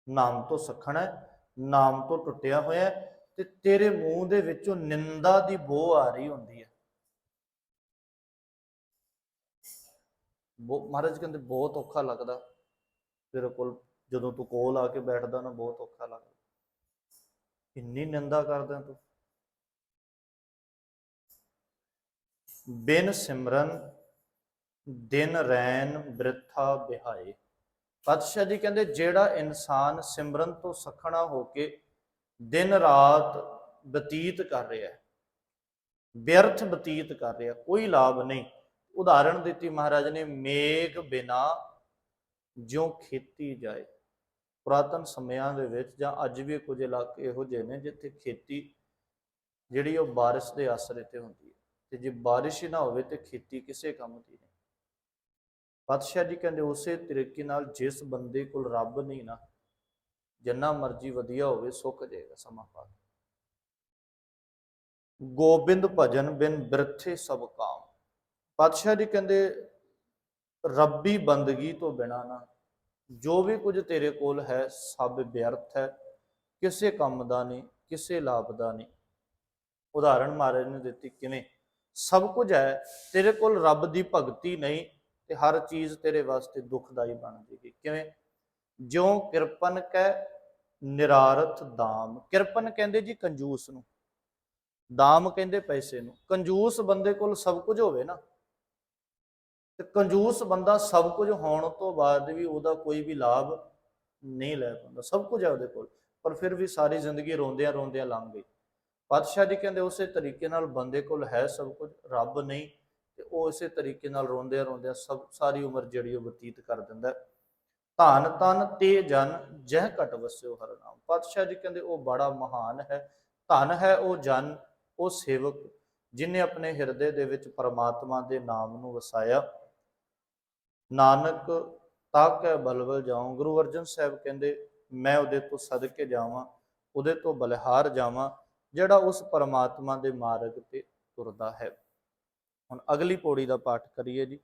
ਨਾਮ ਤੋਂ ਸਖਣਾ ਹੈ, ਨਾਮ ਤੋਂ ਟੁੱਟਿਆ ਹੋਇਆ ਤੇ ਤੇਰੇ ਮੂੰਹ ਦੇ ਵਿੱਚੋਂ ਨਿੰਦਾ ਦੀ ਬੋ ਆ ਰਹੀ ਹੁੰਦੀ ਹੈ। ਮਹਾਰਾਜ ਕਹਿੰਦੇ ਬਹੁਤ ਔਖਾ ਲੱਗਦਾ। ਤੇਰੇ ਕੋਲ ਜਦੋਂ ਤੂੰ ਕੋਲ ਆ ਕੇ ਬੈਠਦਾ ਨਾ ਬਹੁਤ ਔਖਾ ਲੱਗਦਾ। ਇੰਨੀ ਨਿੰਦਾ ਕਰਦਾ ਤੂੰ। ਬਿਨ ਸਿਮਰਨ ਦਿਨ ਰੈਨ ਬ੍ਰਿਥਾ ਬਿਹਾਏ। ਪਾਤਸ਼ਾਹ ਜੀ ਕਹਿੰਦੇ, ਜਿਹੜਾ ਇਨਸਾਨ ਸਿਮਰਨ ਤੋਂ ਸਖਣਾ ਹੋ ਕੇ ਦਿਨ ਰਾਤ ਬਤੀਤ ਕਰ ਰਿਹਾ ਹੈ, ਵਿਅਰਥ ਬਤੀਤ ਕਰ ਰਿਹਾ, ਕੋਈ ਲਾਭ ਨਹੀਂ। ਉਦਾਹਰਣ ਦਿੱਤੀ ਮਹਾਰਾਜ ਨੇ, ਮੇਘ ਬਿਨਾ ਜਿਉ ਖੇਤੀ ਜਾਏ। ਪੁਰਾਤਨ ਸਮਿਆਂ ਦੇ ਵਿੱਚ ਜਾਂ ਅੱਜ ਵੀ ਕੁਝ ਇਲਾਕੇ ਇਹੋ ਜਿਹੇ ਨੇ ਜਿੱਥੇ ਖੇਤੀ ਜਿਹੜੀ ਉਹ ਬਾਰਿਸ਼ ਦੇ ਆਸਰੇ ਤੇ ਹੁੰਦੀ ਹੈ। ਤੇ ਜੇ ਬਾਰਿਸ਼ ਹੀ ਨਾ ਹੋਵੇ ਤੇ ਖੇਤੀ ਕਿਸੇ ਕੰਮ ਦੀ ਨਹੀਂ। ਪਾਤਸ਼ਾਹ ਜੀ ਕਹਿੰਦੇ ਉਸੇ ਤਰੀਕੇ ਨਾਲ ਜਿਸ ਬੰਦੇ ਕੋਲ ਰੱਬ ਨਹੀਂ ਨਾ, ਜਿੰਨਾ ਮਰਜ਼ੀ ਵਧੀਆ ਹੋਵੇ ਸੁੱਕ ਜਾਏਗਾ ਸਮਾਂ ਪਾ ਗੋਬਿੰਦ ਭਜਨ ਬਿਨ ਬਿਰਥੇ ਸਭ ਕਾਮ। ਪਾਤਸ਼ਾਹ ਜੀ ਕਹਿੰਦੇ, ਰੱਬੀ ਬੰਦਗੀ ਤੋਂ ਬਿਨਾ ਨਾ, ਜੋ ਵੀ ਕੁਝ ਤੇਰੇ ਕੋਲ ਹੈ ਸਭ ਵਿਅਰਥ ਹੈ, ਕਿਸੇ ਕੰਮ ਦਾ ਨਹੀਂ, ਕਿਸੇ ਲਾਭ ਦਾ ਨਹੀਂ। ਉਦਾਹਰਣ ਮਹਾਰਾਜ ਨੇ ਦਿੱਤੀ, ਕਿਵੇਂ? ਸਭ ਕੁਝ ਹੈ, ਤੇਰੇ ਕੋਲ ਰੱਬ ਦੀ ਭਗਤੀ ਨਹੀਂ ਤੇ ਹਰ ਚੀਜ਼ ਤੇਰੇ ਵਾਸਤੇ ਦੁਖਦਾਈ ਬਣ ਜੇਗੀ। ਕਿਵੇਂ? ਜਿਉ ਕਿਰਪਨ ਕੈ ਨਿਰਾਰਥ ਦਾਮ। ਕਿਰਪਨ ਕਹਿੰਦੇ ਜੀ ਕੰਜੂਸ ਨੂੰ। ਦਾਮ ਕਹਿੰਦੇ ਪੈਸੇ ਨੂੰ। ਕੰਜੂਸ ਬੰਦੇ ਕੋਲ ਸਭ ਕੁਝ ਹੋਵੇ ਨਾ। ਤੇ ਕੰਜੂਸ ਬੰਦਾ ਸਭ ਕੁਝ ਹੋਣ ਤੋਂ ਬਾਅਦ ਵੀ ਉਹਦਾ ਕੋਈ ਵੀ ਲਾਭ ਨਹੀਂ ਲੈ ਪਾਉਂਦਾ। ਸਭ ਕੁਝ ਹੈ ਉਹਦੇ ਕੋਲ। ਪਰ ਫਿਰ ਵੀ ਸਾਰੀ ਜ਼ਿੰਦਗੀ ਰੋਂਦਿਆਂ ਰੋਂਦਿਆਂ ਲੰਘ ਗਈ। ਪਾਤਸ਼ਾਹ ਜੀ ਕਹਿੰਦੇ ਉਸੇ ਤਰੀਕੇ ਨਾਲ ਬੰਦੇ ਕੋਲ ਹੈ ਸਭ ਕੁਝ। ਰੱਬ ਨਹੀਂ। ਉਹ ਇਸੇ ਤਰੀਕੇ ਨਾਲ ਰੋਂਦਿਆਂ ਰੋਂਦਿਆਂ ਸਭ, ਸਾਰੀ ਉਮਰ ਜਿਹੜੀ ਉਹ ਬਤੀਤ ਕਰ ਦਿੰਦਾ ਹੈ। ਧਨ ਤਨ ਤੇ ਜਨ ਜਹ ਘਟ ਵਸਿਓ ਹਰ ਨਾਮ। ਪਾਤਸ਼ਾਹ ਜੀ ਕਹਿੰਦੇ ਉਹ ਬੜਾ ਮਹਾਨ ਹੈ। ਧਨ ਹੈ ਉਹ ਜਨ, ਉਹ ਸੇਵਕ ਜਿਨੇ ਆਪਣੇ ਹਿਰਦੇ ਦੇ ਵਿੱਚ ਪਰਮਾਤਮਾ ਦੇ ਨਾਮ ਨੂੰ ਵਸਾਇਆ। ਨਾਨਕ ਤਾਕੈ ਬਲਵਲ ਜਾਉ। ਗੁਰੂ ਅਰਜਨ ਸਾਹਿਬ ਕਹਿੰਦੇ, ਮੈਂ ਉਹਦੇ ਤੋਂ ਸਦਕੇ ਜਾਵਾਂ, ਉਹਦੇ ਤੋਂ ਬਲਿਹਾਰ ਜਾਵਾਂ, ਜਿਹੜਾ ਉਸ ਪਰਮਾਤਮਾ ਦੇ ਮਾਰਗ ਤੇ ਤੁਰਦਾ ਹੈ। ਹੁਣ ਅਗਲੀ ਪੌੜੀ ਦਾ ਪਾਠ ਕਰੀਏ ਜੀ।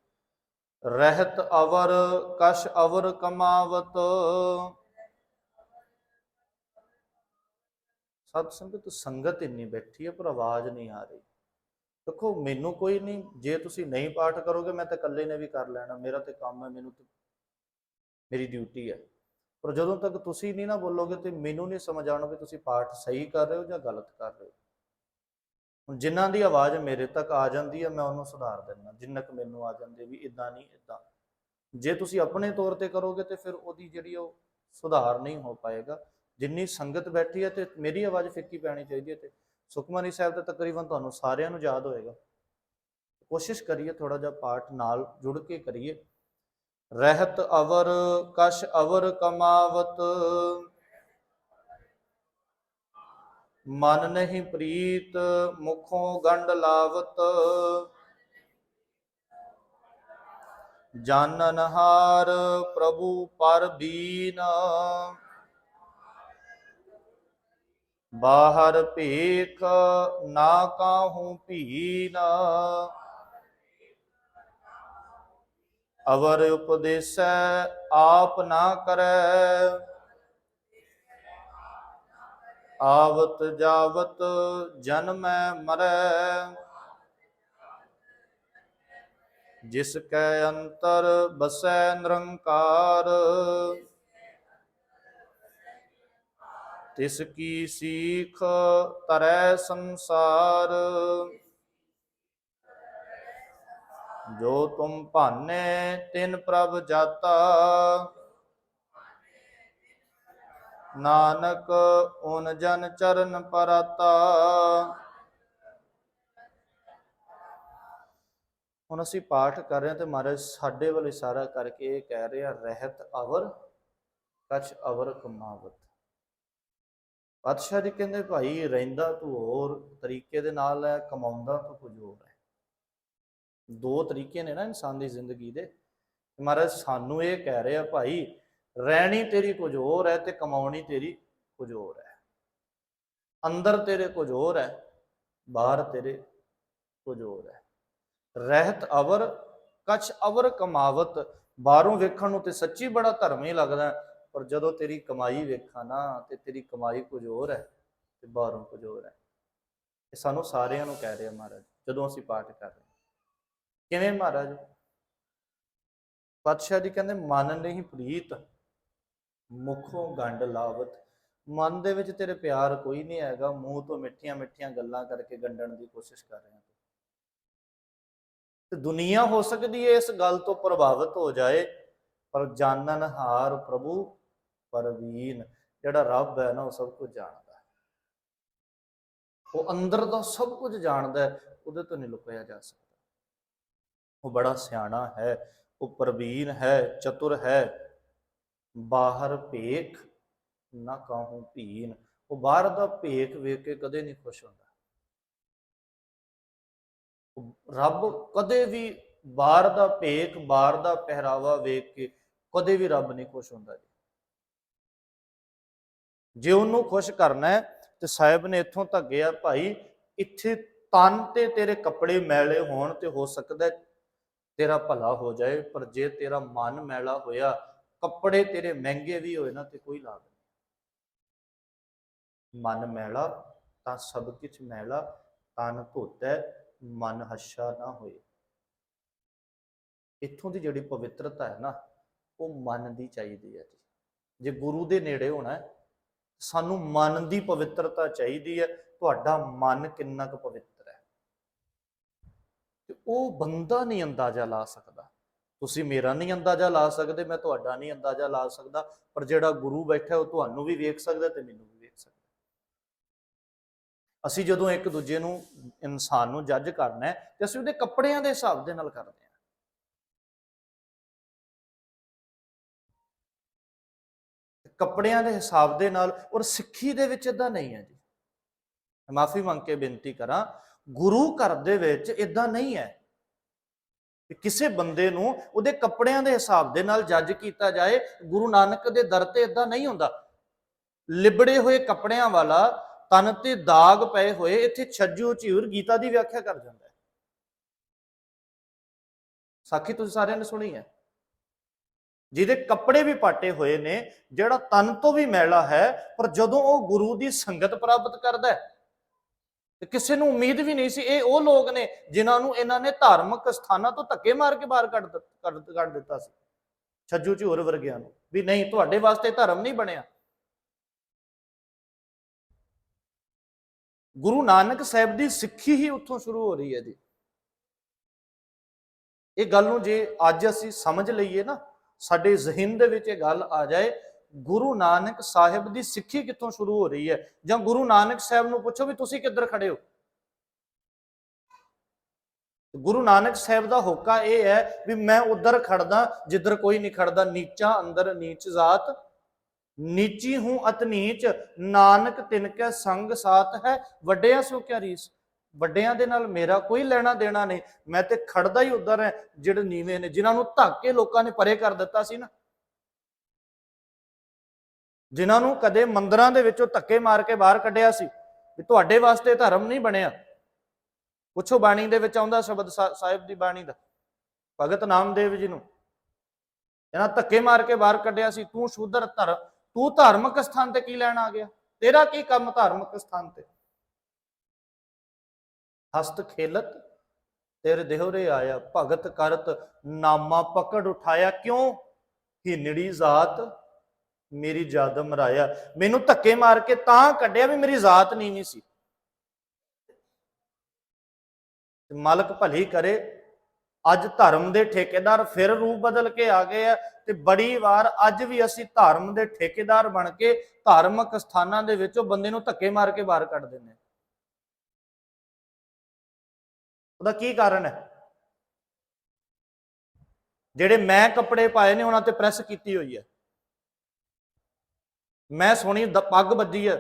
ਰਹਿਤ ਅਵਰ, ਕਸ਼ ਅਵਰ ਕਮਾਵਤ। ਸਤ ਸੰਗਤ ਸੰਗਤ ਇੰਨੀ ਬੈਠੀ ਹੈ ਪਰ ਆਵਾਜ਼ ਨਹੀਂ ਆ ਰਹੀ। ਦੇਖੋ, ਮੈਨੂੰ ਕੋਈ ਨਹੀਂ, ਜੇ ਤੁਸੀਂ ਨਹੀਂ ਪਾਠ ਕਰੋਗੇ, ਮੈਂ ਤਾਂ ਇਕੱਲੇ ਨੇ ਵੀ ਕਰ ਲੈਣਾ। ਮੇਰਾ ਤੇ ਕੰਮ ਹੈ, ਮੈਨੂੰ ਤੇ ਮੇਰੀ ਡਿਊਟੀ ਹੈ। ਪਰ ਜਦੋਂ ਤੱਕ ਤੁਸੀਂ ਨਹੀਂ ਨਾ ਬੋਲੋਗੇ ਤੇ ਮੈਨੂੰ ਨਹੀਂ ਸਮਝ ਆਉਣਾ ਵੀ ਤੁਸੀਂ ਪਾਠ ਸਹੀ ਕਰ ਰਹੇ ਹੋ ਜਾਂ ਗਲਤ ਕਰ ਰਹੇ ਹੋ। ਹੁਣ ਜਿਨ੍ਹਾਂ ਦੀ ਆਵਾਜ਼ ਮੇਰੇ ਤੱਕ ਆ ਜਾਂਦੀ ਹੈ, ਮੈਂ ਉਹਨੂੰ ਸੁਧਾਰ ਦਿੰਦਾ, ਜਿੰਨਾ ਕੁ ਮੈਨੂੰ ਆ ਜਾਂਦੇ ਵੀ ਇਦਾਂ ਨਹੀਂ ਇਦਾਂ ਜੇ ਤੁਸੀਂ ਆਪਣੇ ਤੌਰ ਤੇ ਕਰੋਗੇ ਤੇ ਫਿਰ ਉਹਦੀ ਜਿਹੜੀ ਉਹ ਸੁਧਾਰ ਨਹੀਂ ਹੋ ਪਾਏਗਾ। ਜਿੰਨੀ ਸੰਗਤ ਬੈਠੀ ਹੈ ਤੇ ਮੇਰੀ ਆਵਾਜ਼ ਫਿੱਕੀ ਪੈਣੀ ਚਾਹੀਦੀ ਹੈ ਤੇ ਸੁਖਮਨੀ ਸਾਹਿਬ ਦਾ ਤਕਰੀਬਨ ਤੁਹਾਨੂੰ ਸਾਰਿਆਂ ਨੂੰ ਯਾਦ ਹੋਏਗਾ। ਕੋਸ਼ਿਸ਼ ਕਰੀਏ ਥੋੜਾ ਜਿਹਾ ਪਾਠ ਨਾਲ ਜੁੜ ਕੇ ਕਰੀਏ। ਰਹਿਤ ਅਵਰ, ਕਸ਼ ਅਵਰ ਕਮਾਵਤ ਮਨ ਨਹੀਂ ਪ੍ਰੀਤ, ਮੁਖੋਂ ਗੰਢ ਲਾਵਤ। ਜਾਨਨਹਾਰ ਪ੍ਰਭੂ ਪਰ ਬੀਨ ਬਾਹਰ ਭੇਖ ਨਾ ਕਾਹੂ ਭੀਨ। ਅਵਰ ਉਪਦੇਸੈ ਆਪ ਨਾ ਕਰੈ। ਆਵਤ ਜਾਵਤ ਜਨਮੈ ਮਰੈ। ਜਿਸ ਕੈ ਅੰਤਰ ਬਸੈ ਨਿਰੰਕਾਰ। ਤਿਸ ਕੀ ਸੀਖ ਤਰੈ ਸੰਸਾਰ। ਜੋ ਤੁਮ ਭਾਨੇ ਤਿਨ ਪ੍ਰਭ ਜਾਤਾ। ਨਾਨਕ ਓਨ ਜਨ ਚਰਨ ਪਰਾਤਾ। ਹੁਣ ਅਸੀਂ ਪਾਠ ਕਰ ਰਹੇ ਹਾਂ ਤੇ ਮਹਾਰਾਜ ਸਾਡੇ ਵੱਲ ਇਸ਼ਾਰਾ ਕਰਕੇ ਇਹ ਕਹਿ ਰਿਹਾ ਰਹਿਤ ਅਵਰ, ਕਛ ਅਵਰ ਕਮਾਵਤ। ਪਾਤਸ਼ਾਹ ਜੀ ਕਹਿੰਦੇ, ਭਾਈ, ਰਹਿੰਦਾ ਤੂੰ ਹੋਰ ਤਰੀਕੇ ਦੇ ਨਾਲ ਹੈ, ਕਮਾਉਂਦਾ ਤੂੰ ਕੁਝ ਹੋਰ ਹੈ। ਦੋ ਤਰੀਕੇ ਨੇ ਨਾ ਇਨਸਾਨ ਦੀ ਜ਼ਿੰਦਗੀ ਦੇ। ਮਹਾਰਾਜ ਸਾਨੂੰ ਇਹ ਕਹਿ ਰਿਹਾ ਭਾਈ ਰਹਿਣੀ ਤੇਰੀ ਕੁਝ ਹੋਰ ਹੈ ਤੇ ਕਮਾਉਣੀ ਤੇਰੀ ਕੁਝ ਹੋਰ ਹੈ। ਅੰਦਰ ਤੇਰੇ ਕੁਝ ਹੋਰ ਹੈ, ਬਾਹਰ ਤੇਰੇ ਕੁਝ ਹੋਰ ਹੈ। ਰਹਿਤ ਅਵਰ, ਕਛ ਅਵਰ ਕਮਾਵਤ, ਬਾਹਰੋਂ ਵੇਖਣ ਨੂੰ ਤੇ ਸੱਚੀ ਬੜਾ ਧਰਮ ਹੀ ਲੱਗਦਾ ਪਰ ਜਦੋਂ ਤੇਰੀ ਕਮਾਈ ਵੇਖਾਂ ਨਾ ਤੇ ਤੇਰੀ ਕਮਾਈ ਕੁਝ ਹੋਰ ਹੈ ਤੇ ਬਾਹਰੋਂ ਕੁਝ ਹੋਰ ਹੈ। ਇਹ ਸਾਨੂੰ ਸਾਰਿਆਂ ਨੂੰ ਕਹਿ ਰਿਹਾ ਮਹਾਰਾਜ, ਜਦੋਂ ਅਸੀਂ ਪਾਠ ਕਰ ਰਹੇ ਕਿਵੇਂ ਮਹਾਰਾਜ? ਪਾਤਸ਼ਾਹ ਜੀ ਕਹਿੰਦੇ, ਮਨ ਨਹੀਂ ਪ੍ਰੀਤ। ਮੁਖੋਂ ਗੰਢ ਲਾਵਤ। ਮਨ ਦੇ ਵਿੱਚ ਤੇਰੇ ਪਿਆਰ ਕੋਈ ਨਹੀਂ ਹੈਗਾ। ਮੂੰਹ ਤੋਂ ਮਿੱਠੀਆਂ ਮਿੱਠੀਆਂ ਗੱਲਾਂ ਕਰਕੇ ਗੰਡਣ ਦੀ ਕੋਸ਼ਿਸ਼ ਕਰ ਰਿਹਾ ਤੂੰ। ਤੇ ਦੁਨੀਆ ਹੋ ਸਕਦੀ ਹੈ ਇਸ ਗੱਲ ਤੋਂ ਪ੍ਰਭਾਵਿਤ ਹੋ ਜਾਏ, ਪਰ ਜਾਣਨ ਹਾਰ ਪ੍ਰਭੂ ਪਰਵੀਨ, ਜਿਹੜਾ ਰੱਬ ਹੈ ਨਾ, ਉਹ ਸਭ ਕੁਝ ਜਾਣਦਾ ਹੈ। ਉਹ ਅੰਦਰ ਤੋਂ ਸਭ ਕੁਝ ਜਾਣਦਾ ਹੈ, ਉਹਦੇ ਤੋਂ ਨਹੀਂ ਲੁਕਿਆ ਜਾ ਸਕਦਾ। ਉਹ ਬੜਾ ਸਿਆਣਾ ਹੈ, ਉਹ ਪ੍ਰਵੀਨ ਹੈ, ਚਤੁਰ ਹੈ ਬਾਹਰ ਭੇਖ ਨਾ ਕਾਹੂ ਭੀਨ। ਉਹ ਬਾਹਰ ਦਾ ਭੇਖ ਵੇਖ ਕੇ ਕਦੇ ਨਹੀਂ ਖੁਸ਼ ਹੁੰਦਾ। ਰੱਬ ਕਦੇ ਵੀ ਬਾਹਰ ਦਾ ਭੇਖ, ਬਾਹਰ ਦਾ ਪਹਿਰਾਵਾ ਵੇਖ ਕੇ ਕਦੇ ਵੀ ਰੱਬ ਨਹੀਂ ਖੁਸ਼ ਹੁੰਦਾ ਜੀ। ਜੇ ਉਹਨੂੰ ਖੁਸ਼ ਕਰਨਾ ਹੈ ਤੇ ਸਾਹਿਬ ਨੇ ਇੱਥੋਂ ਤੱਕ ਗਿਆ ਭਾਈ, ਇੱਥੇ ਤਨ ਤੇ ਤੇਰੇ ਕੱਪੜੇ ਮੈਲੇ ਹੋਣ ਤੇ ਹੋ ਸਕਦਾ ਤੇਰਾ ਭਲਾ ਹੋ ਜਾਏ, ਪਰ ਜੇ ਤੇਰਾ ਮਨ ਮੈਲਾ ਹੋਇਆ ਕੱਪੜੇ ਤੇਰੇ ਮਹਿੰਗੇ ਵੀ ਹੋਏ ਨਾ ਤੇ ਕੋਈ ਲਾਭ ਨਹੀਂ। ਮਨ ਮੈਲਾ, ਤਾਂ ਸਭ ਕੁਝ ਮੈਲਾ, ਤਨ ਧੋਤਾ, ਮਨ ਹੱਸ਼ਾ ਨਾ ਹੋਏ। ਇੱਥੋਂ ਦੀ ਜਿਹੜੀ ਪਵਿੱਤਰਤਾ ਹੈ ਨਾ, ਉਹ ਮਨ ਦੀ ਚਾਹੀਦੀ ਹੈ ਜੀ। ਜੇ ਗੁਰੂ ਦੇ ਨੇੜੇ ਹੋਣਾ ਹੈ, ਸਾਨੂੰ ਮਨ ਦੀ ਪਵਿੱਤਰਤਾ ਚਾਹੀਦੀ ਹੈ, ਤੁਹਾਡਾ ਮਨ ਕਿੰਨਾ ਕੁ ਪਵਿੱਤਰ ਹੈ। ਤੇ ਉਹ ਬੰਦਾ ਨਹੀਂ ਅੰਦਾਜ਼ਾ ਲਾ ਸਕਦਾ। ਤੁਸੀਂ ਮੇਰਾ ਨਹੀਂ ਅੰਦਾਜ਼ਾ ਲਾ ਸਕਦੇ, ਮੈਂ ਤੁਹਾਡਾ ਨਹੀਂ ਅੰਦਾਜ਼ਾ ਲਾ ਸਕਦਾ, ਪਰ ਜਿਹੜਾ ਗੁਰੂ ਬੈਠਾ ਉਹ ਤੁਹਾਨੂੰ ਵੀ ਵੇਖ ਸਕਦਾ ਤੇ ਮੈਨੂੰ ਵੀ ਵੇਖ ਸਕਦਾ। ਅਸੀਂ ਜਦੋਂ ਇੱਕ ਦੂਜੇ ਨੂੰ ਇਨਸਾਨ ਨੂੰ ਜੱਜ ਕਰਨਾ ਹੈ ਤੇ ਅਸੀਂ ਉਹਦੇ ਕੱਪੜਿਆਂ ਦੇ ਹਿਸਾਬ ਦੇ ਨਾਲ ਕਰਦੇ ਹਾਂ। ਕੱਪੜਿਆਂ ਦੇ ਹਿਸਾਬ ਦੇ ਨਾਲ ਔਰ ਸਿੱਖੀ ਦੇ ਵਿੱਚ ਇਦਾਂ ਨਹੀਂ ਹੈ ਜੀ। ਮਾਫੀ ਮੰਗ ਕੇ ਬੇਨਤੀ ਕਰਾਂ, ਗੁਰੂ ਘਰ ਦੇ ਵਿੱਚ ਇਦਾਂ ਨਹੀਂ ਹੈ। ਕਿ ਕਿਸੇ ਬੰਦੇ ਨੂੰ ਉਹਦੇ ਕੱਪੜਿਆਂ ਦੇ ਹਿਸਾਬ ਦੇ ਨਾਲ ਜੱਜ ਕੀਤਾ ਜਾਏ, ਗੁਰੂ ਨਾਨਕ ਦੇ ਦਰ ਤੇ ਇਦਾਂ ਨਹੀਂ ਹੁੰਦਾ। ਲਿਬੜੇ ਹੋਏ ਕੱਪੜਿਆਂ ਵਾਲਾ ਤਨ ਤੇ ਦਾਗ ਪਏ ਹੋਏ, ਇੱਥੇ ਛੱਜੂ ਝੀਰ ਗੀਤਾ ਦੀ ਵਿਆਖਿਆ ਕਰ ਜਾਂਦਾ ਹੈ। ਸਾਖੀ, ਤੁਸੀਂ ਸਾਰਿਆਂ ਨੇ ਸੁਣੀ ਹੈ? ਜਿਹਦੇ ਕੱਪੜੇ ਵੀ ਪਾਟੇ ਹੋਏ ਨੇ, ਜਿਹੜਾ ਤਨ ਤੋਂ ਵੀ ਮੈਲਾ ਹੈ, ਪਰ ਜਦੋਂ ਉਹ ਗੁਰੂ ਦੀ ਸੰਗਤ ਪ੍ਰਾਪਤ ਕਰਦਾ ਹੈ ਤੇ ਕਿਸੇ ਨੂੰ ਉਮੀਦ ਵੀ ਨਹੀਂ ਸੀ। ਇਹ ਉਹ ਲੋਕ ਨੇ ਜਿਨ੍ਹਾਂ ਨੂੰ ਇਹਨਾਂ ਨੇ ਧਾਰਮਿਕ ਸਥਾਨਾਂ ਤੋਂ ਧੱਕੇ ਮਾਰ ਕੇ ਬਾਹਰ ਕੱਢ ਕੱਢ ਕੱਢ ਦਿੱਤਾ ਸੀ। ਛੱਜੂ ਝੂਰ ਵਰਗਿਆਂ ਨੂੰ ਵੀ ਨਹੀਂ, ਤੁਹਾਡੇ ਵਾਸਤੇ ਧਰਮ ਨਹੀਂ ਬਣਿਆ। ਗੁਰੂ ਨਾਨਕ ਸਾਹਿਬ ਦੀ ਸਿੱਖੀ ਹੀ ਉੱਥੋਂ ਸ਼ੁਰੂ ਹੋ ਰਹੀ ਹੈ ਜੀ। ਇਹ ਗੱਲ ਨੂੰ ਜੇ ਅੱਜ ਅਸੀਂ ਸਮਝ ਲਈਏ ਨਾ, ਸਾਡੇ ਜ਼ਿਹਨ ਦੇ ਵਿੱਚ ਇਹ ਗੱਲ ਆ ਜਾਏ ਗੁਰੂ ਨਾਨਕ ਸਾਹਿਬ ਦੀ ਸਿੱਖੀ ਕਿੱਥੋਂ ਸ਼ੁਰੂ ਹੋ ਰਹੀ ਹੈ? ਜਾਂ ਗੁਰੂ ਨਾਨਕ ਸਾਹਿਬ ਨੂੰ ਪੁੱਛੋ ਵੀ ਤੁਸੀਂ ਕਿੱਧਰ ਖੜੇ ਹੋ? ਗੁਰੂ ਨਾਨਕ ਸਾਹਿਬ ਦਾ ਹੋਕਾ ਇਹ ਹੈ ਵੀ ਮੈਂ ਉਧਰ ਖੜਦਾ, ਜਿੱਧਰ ਕੋਈ ਨਹੀਂ ਖੜਦਾ, ਨੀਚਾ ਅੰਦਰ ਨੀਚ ਜਾਤ। ਨੀਚੀ ਹੂੰ ਅਤ ਨੀਚ, ਨਾਨਕ ਤਿਨਕੈ ਸੰਗ ਸਾਥ ਹੈ। ਵੱਡਿਆਂ ਸੋ ਕਿਆ ਰੀਸ? ਵੱਡਿਆਂ ਦੇ ਨਾਲ ਮੇਰਾ ਕੋਈ ਲੈਣਾ ਦੇਣਾ ਨਹੀਂ। ਮੈਂ ਤੇ ਖੜਦਾ ਹੀ ਉਧਰ ਹੈ, ਜਿਹੜੇ ਨੀਵੇਂ ਨੇ, ਜਿਨ੍ਹਾਂ ਨੂੰ ਧੱਕ ਕੇ ਲੋਕਾਂ ਨੇ ਪਰੇ ਕਰ ਦਿੱਤਾ ਸੀ ਨਾ। ਜਿਨ੍ਹਾਂ ਨੂੰ ਕਦੇ ਮੰਦਰਾਂ ਦੇ ਵਿੱਚੋਂ ਧੱਕੇ ਮਾਰ ਕੇ ਬਾਹਰ ਕੱਢਿਆ ਸੀ ਵੀ ਤੁਹਾਡੇ ਵਾਸਤੇ ਧਰਮ ਨਹੀਂ ਬਣਿਆ। ਪੁੱਛੋ ਬਾਣੀ ਦੇ ਵਿੱਚ ਆਉਂਦਾ ਸ਼ਬਦ ਸਾਹਿਬ ਦੀ ਬਾਣੀ ਦਾ, ਭਗਤ ਨਾਮਦੇਵ ਜੀ ਨੂੰ। ਇਹਨਾਂ ਧੱਕੇ ਮਾਰ ਕੇ ਬਾਹਰ ਕੱਢਿਆ ਸੀ, ਤੂੰ ਸ਼ੂਦਰ ਧਰ, ਤੂੰ ਧਾਰਮਿਕ ਸਥਾਨ ਤੇ ਕੀ ਲੈਣ ਆ ਗਿਆ? ਤੇਰਾ ਕੀ ਕੰਮ ਧਾਰਮਿਕ ਸਥਾਨ ਤੇ? ਹਸਤ ਖੇਲਤ, ਤੇਰੇ ਦੇਹਰੇ ਆਇਆ, ਭਗਤ ਕਰਤ, ਨਾਮਾ ਪਕੜ ਉਠਾਇਆ ਕਿਉਂ? ਹਿਨੜੀ ਜ਼ਾਤ ਮੇਰੀ ਜਦ ਮਰਾਇਆ। ਮੈਨੂੰ ਧੱਕੇ ਮਾਰ ਕੇ ਤਾਂ ਕੱਢਿਆ ਵੀ ਮੇਰੀ ਜ਼ਾਤ ਨਹੀਂ ਨੀਵੀਂ ਸੀ। ਮਾਲਕ ਭਲੀ ਕਰੇ, ਅੱਜ ਧਰਮ ਦੇ ਠੇਕੇਦਾਰ ਫਿਰ ਰੂਪ ਬਦਲ ਕੇ ਆ ਗਏ ਆ ਤੇ ਬੜੀ ਵਾਰ ਅੱਜ ਵੀ ਅਸੀਂ ਧਰਮ ਦੇ ਠੇਕੇਦਾਰ ਬਣ ਕੇ ਧਾਰਮਿਕ ਸਥਾਨਾਂ ਦੇ ਵਿੱਚੋਂ ਬੰਦੇ ਨੂੰ ਧੱਕੇ ਮਾਰ ਕੇ ਬਾਹਰ ਕੱਢ ਦਿੰਦੇ ਉਹਦਾ ਕੀ ਕਾਰਨ ਹੈ? ਜਿਹੜੇ ਮੈਂ ਕੱਪੜੇ ਪਾਏ ਨੇ, ਉਹਨਾਂ ਤੇ ਪ੍ਰੈਸ ਕੀਤੀ ਹੋਈ ਹੈ। ਮੈਂ ਸੋਹਣੀ ਦ- ਪੱਗ ਬੱਜੀ ਹੈ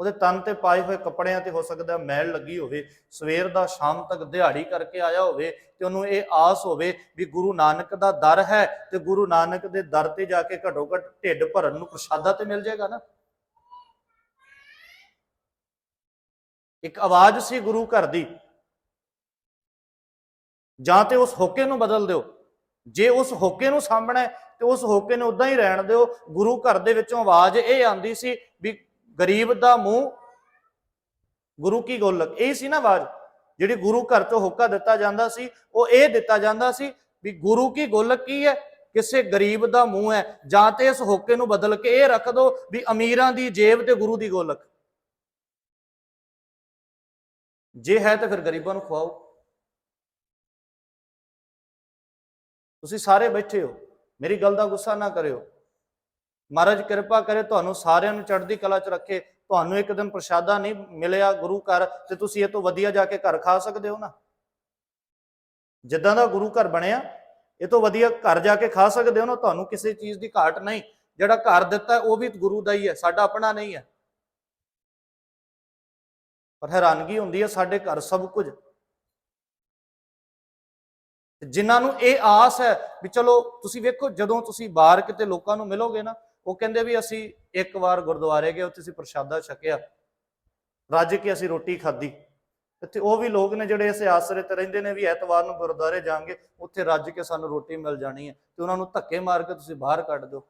ਉਹਦੇ ਤਨ ਤੇ ਪਾਏ ਹੋਏ ਕੱਪੜਿਆਂ ਤੇ ਹੋ ਸਕਦਾ ਮੈਲ ਲੱਗੀ ਹੋਵੇ, ਸਵੇਰ ਦਾ ਸ਼ਾਮ ਤੱਕ ਦਿਹਾੜੀ ਕਰਕੇ ਆਇਆ ਹੋਵੇ ਤੇ ਉਹਨੂੰ ਇਹ ਆਸ ਹੋਵੇ ਵੀ ਗੁਰੂ ਨਾਨਕ ਦਾ ਦਰ ਹੈ ਤੇ ਗੁਰੂ ਨਾਨਕ ਦੇ ਦਰ ਤੇ ਜਾ ਕੇ ਘੱਟੋ ਘੱਟ ਢਿੱਡ ਭਰਨ ਨੂੰ ਪ੍ਰਸ਼ਾਦਾ ਤੇ ਮਿਲ ਜਾਏਗਾ ਨਾ। ਇੱਕ ਆਵਾਜ਼ ਸੀ ਗੁਰੂ ਘਰ ਦੀ, ਜਾਂ ਤੇ ਉਸ ਹੋਕੇ ਨੂੰ ਬਦਲ ਦਿਓ। ਜੇ ਉਸ ਹੋਕੇ ਨੂੰ ਸਾਹਮਣਾ ਤੇ ਉਸ ਹੋਕੇ ਨੂੰ ਉਦਾਂ ਹੀ ਰਹਿਣ ਦਿਓ। ਗੁਰੂ ਘਰ ਦੇ ਵਿੱਚੋਂ ਆਵਾਜ਼ ਇਹ ਆਂਦੀ ਸੀ ਵੀ ਗਰੀਬ ਦਾ ਮੂੰਹ, ਗੁਰੂ ਕੀ ਗੋਲਕ? ਇਹ ਸੀ ਨਾ ਆਵਾਜ਼, ਜਿਹੜੀ ਗੁਰੂ ਘਰ ਤੋਂ ਹੋਕਾ ਦਿੱਤਾ ਜਾਂਦਾ ਸੀ, ਉਹ ਇਹ ਦਿੱਤਾ ਜਾਂਦਾ ਸੀ ਵੀ ਗੁਰੂ ਕੀ ਗੋਲਕ ਕੀ ਹੈ? ਕਿਸੇ ਗਰੀਬ ਦਾ ਮੂੰਹ ਹੈ। ਜਾਂ ਤੇ ਇਸ ਹੋਕੇ ਨੂੰ ਬਦਲ ਕੇ ਇਹ ਰੱਖ ਦਿਓ ਵੀ ਅਮੀਰਾਂ ਦੀ ਜੇਬ ਤੇ ਗੁਰੂ ਦੀ ਗੋਲਕ। ਜੇ ਹੈ ਤਾਂ ਫਿਰ ਗਰੀਬਾਂ ਨੂੰ ਖਵਾਓ। ਤੁਸੀਂ ਸਾਰੇ ਬੈਠੇ ਹੋ। ਮੇਰੀ ਗੱਲ ਦਾ ਗੁੱਸਾ ਨਾ ਕਰਿਓ। ਮਹਾਰਾਜ ਕਿਰਪਾ ਕਰੇ ਤੁਹਾਨੂੰ ਸਾਰਿਆਂ ਨੂੰ ਚੜ੍ਹਦੀ ਕਲਾ 'ਚ ਰੱਖੇ। ਤੁਹਾਨੂੰ ਇੱਕ ਦਿਨ ਪ੍ਰਸ਼ਾਦਾ ਨਹੀਂ ਮਿਲਿਆ ਗੁਰੂ ਘਰ ਤੇ ਤੁਸੀਂ ਇਹ ਤੋਂ ਵਧੀਆ ਜਾ ਕੇ ਘਰ ਖਾ ਸਕਦੇ ਹੋ ਨਾ। ਜਿੱਦਾਂ ਦਾ ਗੁਰੂ ਘਰ ਬਣਿਆ, ਇਹ ਤੋਂ ਵਧੀਆ ਘਰ ਜਾ ਕੇ ਖਾ ਸਕਦੇ ਹੋ ਨਾ। ਤੁਹਾਨੂੰ ਕਿਸੇ ਚੀਜ਼ ਦੀ ਘਾਟ ਨਹੀਂ। ਜਿਹੜਾ ਘਰ ਦਿੱਤਾ, ਉਹ ਵੀ ਗੁਰੂ ਦਾ ਹੀ ਹੈ। ਸਾਡਾ ਆਪਣਾ ਨਹੀਂ ਹੈ। ਪਰ ਹੈਰਾਨਗੀ ਹੁੰਦੀ ਹੈ, ਸਾਡੇ ਘਰ ਸਭ ਕੁਝ ਜਿਨ੍ਹਾਂ ਨੂੰ ਇਹ ਆਸ ਹੈ ਵੀ ਚਲੋ ਤੁਸੀਂ ਵੇਖੋ, ਜਦੋਂ ਤੁਸੀਂ ਬਾਹਰ ਕਿਤੇ ਲੋਕਾਂ ਨੂੰ ਮਿਲੋਗੇ ਨਾ, ਉਹ ਕਹਿੰਦੇ ਵੀ ਅਸੀਂ ਇੱਕ ਵਾਰ ਗੁਰਦੁਆਰੇ ਗਏ, ਉੱਥੇ ਅਸੀਂ ਪ੍ਰਸ਼ਾਦਾ ਛਕਿਆ। ਰੱਜ ਕੇ ਅਸੀਂ ਰੋਟੀ ਖਾਧੀ। ਇੱਥੇ ਉਹ ਵੀ ਲੋਕ ਨੇ ਜਿਹੜੇ ਇਸੇ ਆਸਰੇ ਤੇ ਰਹਿੰਦੇ ਨੇ ਵੀ ਐਤਵਾਰ ਨੂੰ ਗੁਰਦੁਆਰੇ ਜਾਾਂਗੇ ਉੱਥੇ ਰੱਜ ਕੇ ਸਾਨੂੰ ਰੋਟੀ ਮਿਲ ਜਾਣੀ ਹੈ ਤੇ ਉਹਨਾਂ ਨੂੰ ਧੱਕੇ ਮਾਰ ਕੇ ਤੁਸੀਂ ਬਾਹਰ ਕੱਢ ਦਿਓ।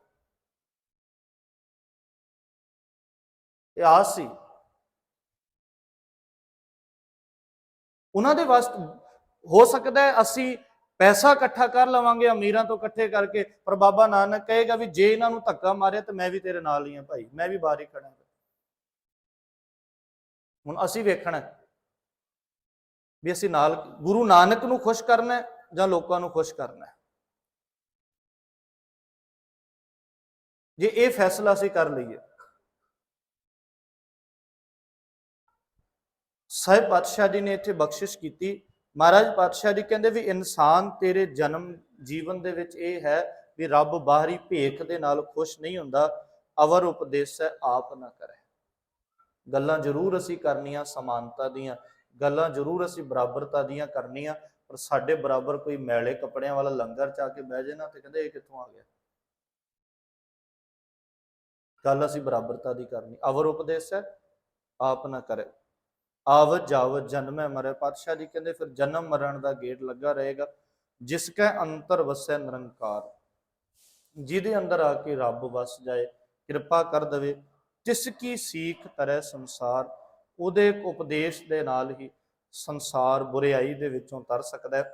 ਇਹ ਆਸ ਸੀ। ਉਹਨਾਂ ਦੇ ਵਾਸਤੇ ਹੋ ਸਕਦਾ ਹੈ ਅਸੀਂ ਪੈਸਾ ਇਕੱਠਾ ਕਰ ਲਵਾਂਗੇ, ਅਮੀਰਾਂ ਤੋਂ ਇਕੱਠੇ ਕਰਕੇ। ਪਰ ਬਾਬਾ ਨਾਨਕ ਕਹੇਗਾ ਵੀ ਜੇ ਇਹਨਾਂ ਨੂੰ ਧੱਕਾ ਮਾਰਿਆ ਤੇ ਮੈਂ ਵੀ ਤੇਰੇ ਨਾਲ ਹੀ ਹਾਂ ਭਾਈ, ਮੈਂ ਵੀ ਬਾਹਰ ਹੀ ਖੜਾ ਹੁਣ ਅਸੀਂ ਵੇਖਣਾ ਵੀ ਅਸੀਂ ਨਾਲ, ਗੁਰੂ ਨਾਨਕ ਨੂੰ ਖੁਸ਼ ਕਰਨਾ ਜਾਂ ਲੋਕਾਂ ਨੂੰ ਖੁਸ਼ ਕਰਨਾ ਜੇ ਇਹ ਫੈਸਲਾ ਅਸੀਂ ਕਰ ਲਈਏ, ਸਾਹਿਬ ਪਾਤਸ਼ਾਹ ਜੀ ਨੇ ਇੱਥੇ ਬਖਸ਼ਿਸ਼ ਕੀਤੀ ਮਹਾਰਾਜ ਪਾਤਸ਼ਾਹ ਜੀ ਕਹਿੰਦੇ ਵੀ ਇਨਸਾਨ ਤੇਰੇ ਜਨਮ ਜੀਵਨ ਦੇ ਵਿੱਚ ਇਹ ਹੈ ਵੀ ਰੱਬ ਬਾਹਰੀ ਭੇਖ ਦੇ ਨਾਲ ਖੁਸ਼ ਨਹੀਂ ਹੁੰਦਾ, ਅਵਰ ਉਪਦੇਸ਼ ਹੈ ਆਪ ਨਾ ਕਰੇ। ਗੱਲਾਂ ਜ਼ਰੂਰ ਅਸੀਂ ਕਰਨੀਆਂ ਸਮਾਨਤਾ ਦੀਆਂ, ਗੱਲਾਂ ਜ਼ਰੂਰ ਅਸੀਂ ਬਰਾਬਰਤਾ ਦੀਆਂ ਕਰਨੀਆਂ, ਪਰ ਸਾਡੇ ਬਰਾਬਰ ਕੋਈ ਮੈਲੇ ਕੱਪੜਿਆਂ ਵਾਲਾ ਲੰਗਰ ਚਾ ਕੇ ਬਹਿ ਜੇ ਨਾ ਤੇ ਕਹਿੰਦੇ ਇਹ ਕਿੱਥੋਂ ਆ ਗਿਆ? ਗੱਲ ਅਸੀਂ ਬਰਾਬਰਤਾ ਦੀ ਕਰਨੀ, ਅਵਰ ਉਪਦੇਸ਼ ਹੈ ਆਪ ਨਾ ਕਰੇ। ਆਵਤ ਜਾਵਤ ਜਨਮੈ ਮਰੇ ਪਾਤਸ਼ਾਹ ਜੀ ਕਹਿੰਦੇ ਫਿਰ ਜਨਮ ਮਰਨ ਦਾ ਗੇਟ ਲੱਗਾ ਰਹੇਗਾ, ਜਿਸ ਕੈ ਅੰਤਰ ਵਸੈ ਨਿਰੰਕਾਰ। ਜਿਹਦੇ ਅੰਦਰ ਆ ਕੇ ਰੱਬ ਵਸ ਜਾਏ, ਕਿਰਪਾ ਕਰ ਦਵੇ, ਜਿਸ ਕੀ ਸੀਖ ਤਰੈ ਸੰਸਾਰ, ਉਹਦੇ ਉਪਦੇਸ਼ ਦੇ ਨਾਲ ਹੀ ਸੰਸਾਰ ਬੁਰੀਾਈ ਦੇ ਵਿੱਚੋਂ ਤਰ ਸਕਦਾ ਹੈ।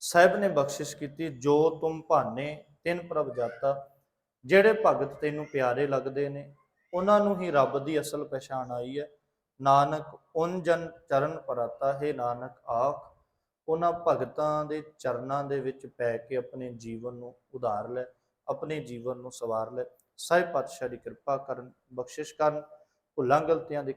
ਸਾਹਿਬ ਨੇ ਬਖਸ਼ਿਸ਼ ਕੀਤੀ, ਜੋ ਤੁਮ ਭਾਨੇ, ਤਿੰਨ ਪ੍ਰਭ ਜਾਤਾ, ਜਿਹੜੇ ਭਗਤ ਤੈਨੂੰ ਪਿਆਰੇ ਲੱਗਦੇ ਨੇ, ਉਹਨਾਂ ਨੂੰ ਹੀ ਰੱਬ ਦੀ ਅਸਲ ਪਛਾਣ ਆਈ ਹੈ। ਨਾਨਕ ਉਨਜਨ ਚਰਨ ਪਰਾਤਾ, ਹੈ ਨਾਨਕ, ਆਖ। ਉਹਨਾਂ ਭਗਤਾਂ ਦੇ ਚਰਨਾਂ ਦੇ ਵਿੱਚ ਪੈ ਕੇ ਆਪਣੇ ਜੀਵਨ ਨੂੰ ਉਧਾਰ ਲੈ, ਆਪਣੇ ਜੀਵਨ ਨੂੰ ਸਵਾਰ ਲੈ। ਸਾਹਿਬ ਪਾਤਸ਼ਾਹ ਦੀ ਕਿਰਪਾ ਕਰਨ, ਬਖਸ਼ਿਸ਼ ਕਰਨ, ਭੁੱਲਾਂ, ਗਲਤੀਆਂ ਦੇ